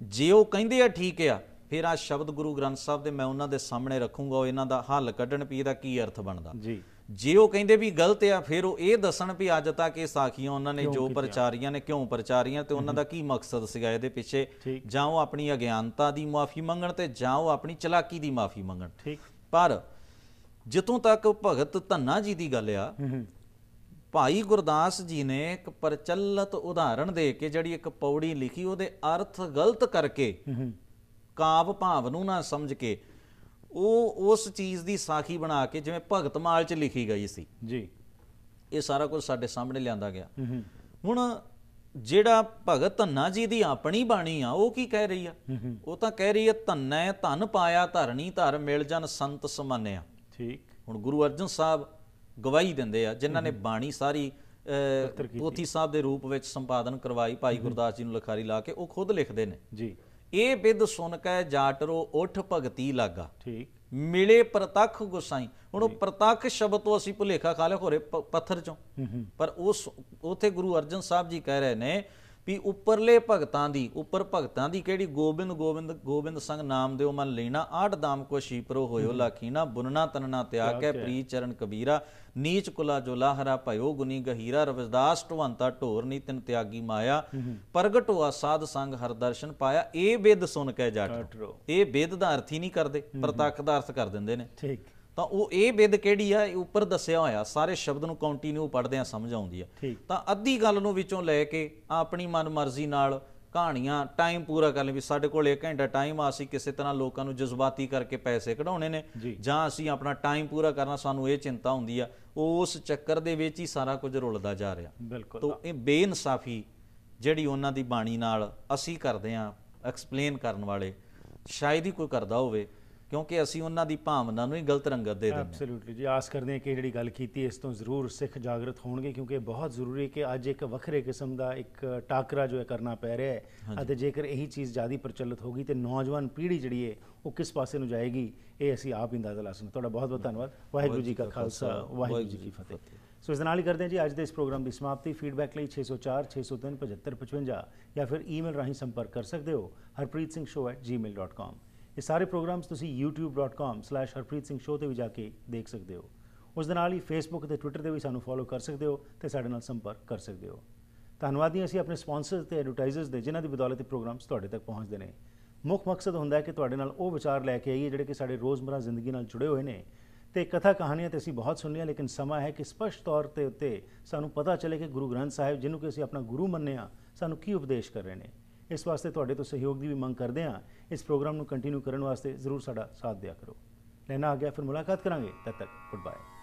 ਜੇ ਉਹ ਕਹਿੰਦੇ ਆ ਠੀਕ ਆ ਫਿਰ ਆ ਸ਼ਬਦ ਗੁਰੂ ਗ੍ਰੰਥ ਸਾਹਿਬ ਦੇ ਮੈਂ ਉਹਨਾਂ ਦੇ ਸਾਹਮਣੇ ਰੱਖੂੰਗਾ ਉਹ ਇਹਨਾਂ ਦਾ ਹੱਲ ਕੱਢਣ ਵੀ ਇਹਦਾ ਕੀ ਅਰਥ ਬਣਦਾ। ਜੀ। ਜੇ ਉਹ ਕਹਿੰਦੇ ਵੀ ਗਲਤ ਆ ਫਿਰ ਉਹ ਇਹ ਦੱਸਣ ਵੀ ਅੱਜ ਤੱਕ ਇਹ ਸਾਖੀਆਂ ਉਹਨਾਂ ਨੇ ਜੋ ਪ੍ਰਚਾਰੀਆਂ ਨੇ ਕਿਉਂ ਪ੍ਰਚਾਰੀਆਂ ਤੇ ਉਹਨਾਂ ਦਾ ਕੀ ਮਕਸਦ ਸੀਗਾ ਇਹਦੇ ਪਿੱਛੇ। ਜਾਂ ਉਹ ਆਪਣੀ ਅਗਿਆਨਤਾ ਦੀ ਮਾਫੀ ਮੰਗਣ ਤੇ ਜਾਂ ਉਹ ਆਪਣੀ ਚਲਾਕੀ ਦੀ ਮਾਫੀ ਮੰਗਣ। ਠੀਕ। ਪਰ ਜਿੱਥੋਂ ਤੱਕ ਭਗਤ ਧੰਨਾ ਜੀ ਦੀ ਗੱਲ ਆ ਭਾਈ ਗੁਰਦਾਸ ਜੀ ਨੇ ਇੱਕ ਪ੍ਰਚਲਿਤ ਉਦਾਹਰਣ ਦੇ ਕੇ ਜਿਹੜੀ ਇੱਕ ਪੌੜੀ ਲਿਖੀ ਉਹਦੇ ਅਰਥ ਗਲਤ ਕਰਕੇ ਕਾਵ ਭਾਵ ਨੂੰ ਨਾ ਸਮਝ ਕੇ ਉਹ ਉਸ ਚੀਜ਼ ਦੀ ਸਾਖੀ ਬਣਾ ਕੇ ਜਿਵੇਂ ਭਗਤ ਮਾਲ 'ਚ ਲਿਖੀ ਗਈ ਸੀ। ਜੀ। ਇਹ ਸਾਰਾ ਕੁਝ ਸਾਡੇ ਸਾਹਮਣੇ ਲਿਆਂਦਾ ਗਿਆ। ਹੁਣ ਜਿਹੜਾ ਭਗਤ ਧੰਨਾ ਜੀ ਦੀ ਆਪਣੀ ਬਾਣੀ ਆ ਉਹ ਕੀ ਕਹਿ ਰਹੀ ਆ? ਉਹ ਤਾਂ ਕਹਿ ਰਹੀ ਹੈ ਧੰਨੈ ਧਨ ਪਾਇਆ ਧਰਣੀ ਧਰ ਮਿਲ ਜਨ ਸੰਤ ਸਮਾਨਿਆ। ਠੀਕ। ਹੁਣ ਗੁਰੂ ਅਰਜਨ ਸਾਹਿਬ ਗਵਾਹੀ ਦਿੰਦੇ ਆ ਜਿਨ੍ਹਾਂ ਨੇ ਬਾਣੀ ਸਾਰੀ ਪੋਥੀ ਸਾਹਿਬ ਦੇ ਰੂਪ ਵਿੱਚ ਸੰਪਾਦਨ ਕਰਵਾਈ ਭਾਈ ਗੁਰਦਾਸ ਜੀ ਨੂੰ ਲਿਖਾਰੀ ਲਾ ਕੇ ਉਹ ਖੁਦ ਲਿਖਦੇ ਨੇ। ਜੀ। ਇਹ ਬਿਦ ਸੁਨ ਕੈ ਜਾਟਰੋ ਉਠ ਭਗਤੀ ਲਾਗਾ। ਠੀਕ। ਮਿਲੇ ਪ੍ਰਤੱਖ ਗੁਸਾਈ। ਹੁਣ ਉਹ ਪ੍ਰਤੱਖ ਸ਼ਬਦ ਤੋਂ ਅਸੀਂ ਭੁਲੇਖਾ ਖਾ ਲਿਆ ਹੋਰੇ ਪੱਥਰ ਚੋਂ। ਪਰ ਉਸ ਉਥੇ ਗੁਰੂ ਅਰਜਨ ਸਾਹਿਬ ਜੀ ਕਹਿ ਰਹੇ ਨੇ ਵੀ ਉੱਪਰਲੇ ਭਗਤਾਂ ਦੀ ਉੱਪਰ ਭਗਤਾਂ ਦੀ ਕਿਹੜੀ ਗੋਬਿੰਦ ਗੋਬਿੰਦ ਗੋਬਿੰਦ ਸੰਗ ਨਾਮ ਦਿਓ ਮਨ ਲੈਣਾ ਆਠ ਦਾਮ ਕੋ ਸ਼ੀਪਰੋ ਹੋਇਓ ਲਾਖੀਨਾ ਬੁਨਨਾ ਤਨਨਾ ਤਿਆਗ ਕੇ ਪ੍ਰੀ ਚਰਨ ਕਬੀਰਾ ਨੀਚ ਕੁਲਾ ਜੋ ਲਾਹਰਾ ਭਇਓ ਗੁਨੀ ਗਹੀਰਾ ਰਵਿਦਾਸ ਢਵੰਤਾ ਢੋਰ ਨੀ ਤਿਨ ਤਿਆਗੀ ਮਾਇਆ ਪ੍ਰਗਟ ਹੋਆ ਸਾਧ ਸੰਗ ਹਰ ਦਰਸ਼ਨ ਪਾਇਆ ਇਹ ਬਿਦ ਸੁਣ ਕੇ ਜੱਟ। ਇਹ ਬਿਦ ਦਾ ਅਰਥ ਹੀ ਨਹੀਂ ਕਰਦੇ ਪ੍ਰਤੱਖ ਦਾ ਅਰਥ ਕਰ ਦਿੰਦੇ ਨੇ। ਠੀਕ। ਤਾਂ ਉਹ ਇਹ ਬਿਦ ਕਿਹੜੀ ਆ? ਇਹ ਉੱਪਰ ਦੱਸਿਆ ਹੋਇਆ ਸਾਰੇ ਸ਼ਬਦ ਨੂੰ ਕੰਟੀਨਿਊ ਪੜ੍ਹਦੇ ਆ ਸਮਝ ਆਉਂਦੀ ਆ। ਤਾਂ ਅੱਧੀ ਗੱਲ ਨੂੰ ਵਿੱਚੋਂ ਲੈ ਕੇ ਆਪਣੀ ਮਨਮਰਜ਼ੀ ਨਾਲ ਕਹਾਣੀਆਂ ਟਾਈਮ ਪੂਰਾ ਕਰਨ ਲਈ ਵੀ ਸਾਡੇ ਕੋਲ 1 ਘੰਟਾ ਟਾਈਮ ਆ ਅਸੀਂ ਕਿਸੇ ਤਰ੍ਹਾਂ ਲੋਕਾਂ ਨੂੰ ਜਜ਼ਬਾਤੀ ਕਰਕੇ ਪੈਸੇ ਕਢਾਉਣੇ ਨੇ ਜੀ। ਅਸੀਂ ਆਪਣਾ ਟਾਈਮ ਪੂਰਾ ਕਰਨਾ ਸਾਨੂੰ ਇਹ ਚਿੰਤਾ ਹੁੰਦੀ ਆ ਉਸ ਚੱਕਰ ਦੇ ਵਿੱਚ ਹੀ ਸਾਰਾ ਕੁਝ ਰੁਲਦਾ ਜਾ ਰਿਹਾ। ਤੋ ਇਹ ਬੇਇਨਸਾਫੀ ਜਿਹੜੀ ਉਹਨਾਂ ਦੀ ਬਾਣੀ ਨਾਲ ਅਸੀਂ ਕਰਦੇ ਆ ਐਕਸਪਲੇਨ ਕਰਨ ਵਾਲੇ ਸ਼ਾਇਦ ਹੀ ਕੋਈ ਕਰਦਾ ਹੋਵੇ ਕਿਉਂਕਿ ਅਸੀਂ ਉਹਨਾਂ ਦੀ ਭਾਵਨਾ ਨੂੰ ਹੀ ਗਲਤ ਰੰਗਤ ਦੇ ਦਿੰਦੇ ਐਬਸੋਲੂਟਲੀ ਜੀ ਆਸ ਕਰਦੇ ਹਾਂ ਕਿ ਜਿਹੜੀ ਗੱਲ ਕੀਤੀ ਇਸ ਤੋਂ ਜ਼ਰੂਰ ਸਿੱਖ ਜਾਗਰਤ ਹੋਣਗੇ ਕਿਉਂਕਿ ਬਹੁਤ ਜ਼ਰੂਰੀ ਹੈ ਕਿ ਅੱਜ ਇੱਕ ਵੱਖਰੇ ਕਿਸਮ ਦਾ ਇੱਕ ਟਾਕਰਾ ਜੋ ਹੈ ਕਰਨਾ ਪੈ ਰਿਹਾ ਹੈ। ਅਤੇ ਜੇਕਰ ਇਹੀ ਚੀਜ਼ ਜ਼ਿਆਦਾ ਪ੍ਰਚਲਿਤ ਹੋਗੀ ਤੇ ਨੌਜਵਾਨ ਪੀੜ੍ਹੀ ਜਿਹੜੀ ਹੈ ਉਹ ਕਿਸ ਪਾਸੇ ਨੂੰ ਜਾਏਗੀ ਇਹ ਅਸੀਂ ਆਪ ਹੀ ਅੰਦਾਜ਼ਾ ਲਾ ਸਕਦੇ ਹਾਂ। ਤੁਹਾਡਾ ਬਹੁਤ ਬਹੁਤ ਧੰਨਵਾਦ। ਵਾਹਿਗੁਰੂ ਜੀ ਕਾ ਖਾਲਸਾ ਵਾਹਿਗੁਰੂ ਜੀ ਕੀ ਫਤਿਹ। ਸੋ ਇਸ ਨਾਲ ਹੀ ਕਰਦੇ ਹਾਂ ਜੀ ਅੱਜ ਦੇ ਇਸ ਪ੍ਰੋਗਰਾਮ ਦੀ ਸਮਾਪਤੀ। ਫੀਡਬੈਕ ਲਈ 604 603 7555 ਜਾਂ ਫਿਰ ਈਮੇਲ ਰਾਹੀਂ ਸੰਪਰਕ ਕਰ ਸਕਦੇ ਹੋ harpreetsingshowatgmail.com ਇਹ ਸਾਰੇ ਪ੍ਰੋਗਰਾਮਸ ਤੁਸੀਂ youtube.com/harpreetsingShow ਤੇ ਵੀ ਜਾ ਕੇ ਦੇਖ ਸਕਦੇ ਹੋ। ਉਸ ਦੇ ਨਾਲ ਹੀ ਫੇਸਬੁੱਕ ਤੇ ਟਵਿੱਟਰ ਤੇ ਵੀ ਸਾਨੂੰ ਫੋਲੋ ਕਰ ਸਕਦੇ ਹੋ ਤੇ ਸਾਡੇ ਨਾਲ ਸੰਪਰਕ ਕਰ ਸਕਦੇ ਹੋ। ਧੰਨਵਾਦੀ ਹਾਂ ਅਸੀਂ ਆਪਣੇ ਸਪਾਂਸਰਸ ਤੇ ਐਡਵਰਟਾਈਜ਼ਰਸ ਦੇ, ਜਿਨ੍ਹਾਂ ਦੀ ਬਦੌਲਤ ਇਹ ਪ੍ਰੋਗਰਾਮਸ ਤੁਹਾਡੇ ਤੱਕ ਪਹੁੰਚਦੇ ਨੇ। ਮੁੱਖ ਮਕਸਦ ਹੁੰਦਾ ਹੈ ਕਿ ਤੁਹਾਡੇ ਨਾਲ ਉਹ ਵਿਚਾਰ ਲੈ ਕੇ ਆਈਏ ਜਿਹੜੇ ਕਿ ਸਾਡੇ ਰੋਜ਼ਮਰਾ ਜ਼ਿੰਦਗੀ ਨਾਲ ਜੁੜੇ ਹੋਏ ਨੇ। ਤੇ ਕਥਾ ਕਹਾਣੀਆਂ ਤੇ ਅਸੀਂ ਬਹੁਤ ਸੁਣੀਆਂ ਲੇਕਿਨ ਸਮਾਂ ਹੈ ਕਿ ਸਪਸ਼ਟ ਤੌਰ ਤੇ ਉੱਤੇ ਸਾਨੂੰ ਪਤਾ ਚੱਲੇ ਕਿ ਗੁਰੂ ਗ੍ਰੰਥ ਸਾਹਿਬ, ਜਿਹਨੂੰ ਕਿ ਅਸੀਂ ਆਪਣਾ ਗੁਰੂ ਮੰਨਿਆ, ਸਾਨੂੰ ਕੀ ਉਪਦੇਸ਼ ਕਰ ਰਹੇ ਨੇ। ਇਸ ਵਾਸਤੇ ਤੁਹਾਡੇ ਤੋਂ ਸਹਿਯੋਗ ਦੀ ਵੀ ਮੰਗ ਕਰਦੇ ਹਾਂ। ਇਸ ਪ੍ਰੋਗਰਾਮ ਨੂੰ ਕੰਟੀਨਿਊ ਕਰਨ ਵਾਸਤੇ ਜ਼ਰੂਰ ਸਾਡਾ ਸਾਥ ਦਿਆ ਕਰੋ। ਲੈਣਾ ਆ ਗਿਆ, ਫਿਰ ਮੁਲਾਕਾਤ ਕਰਾਂਗੇ। ਤਦ ਤੱਕ ਗੁੱਡ ਬਾਏ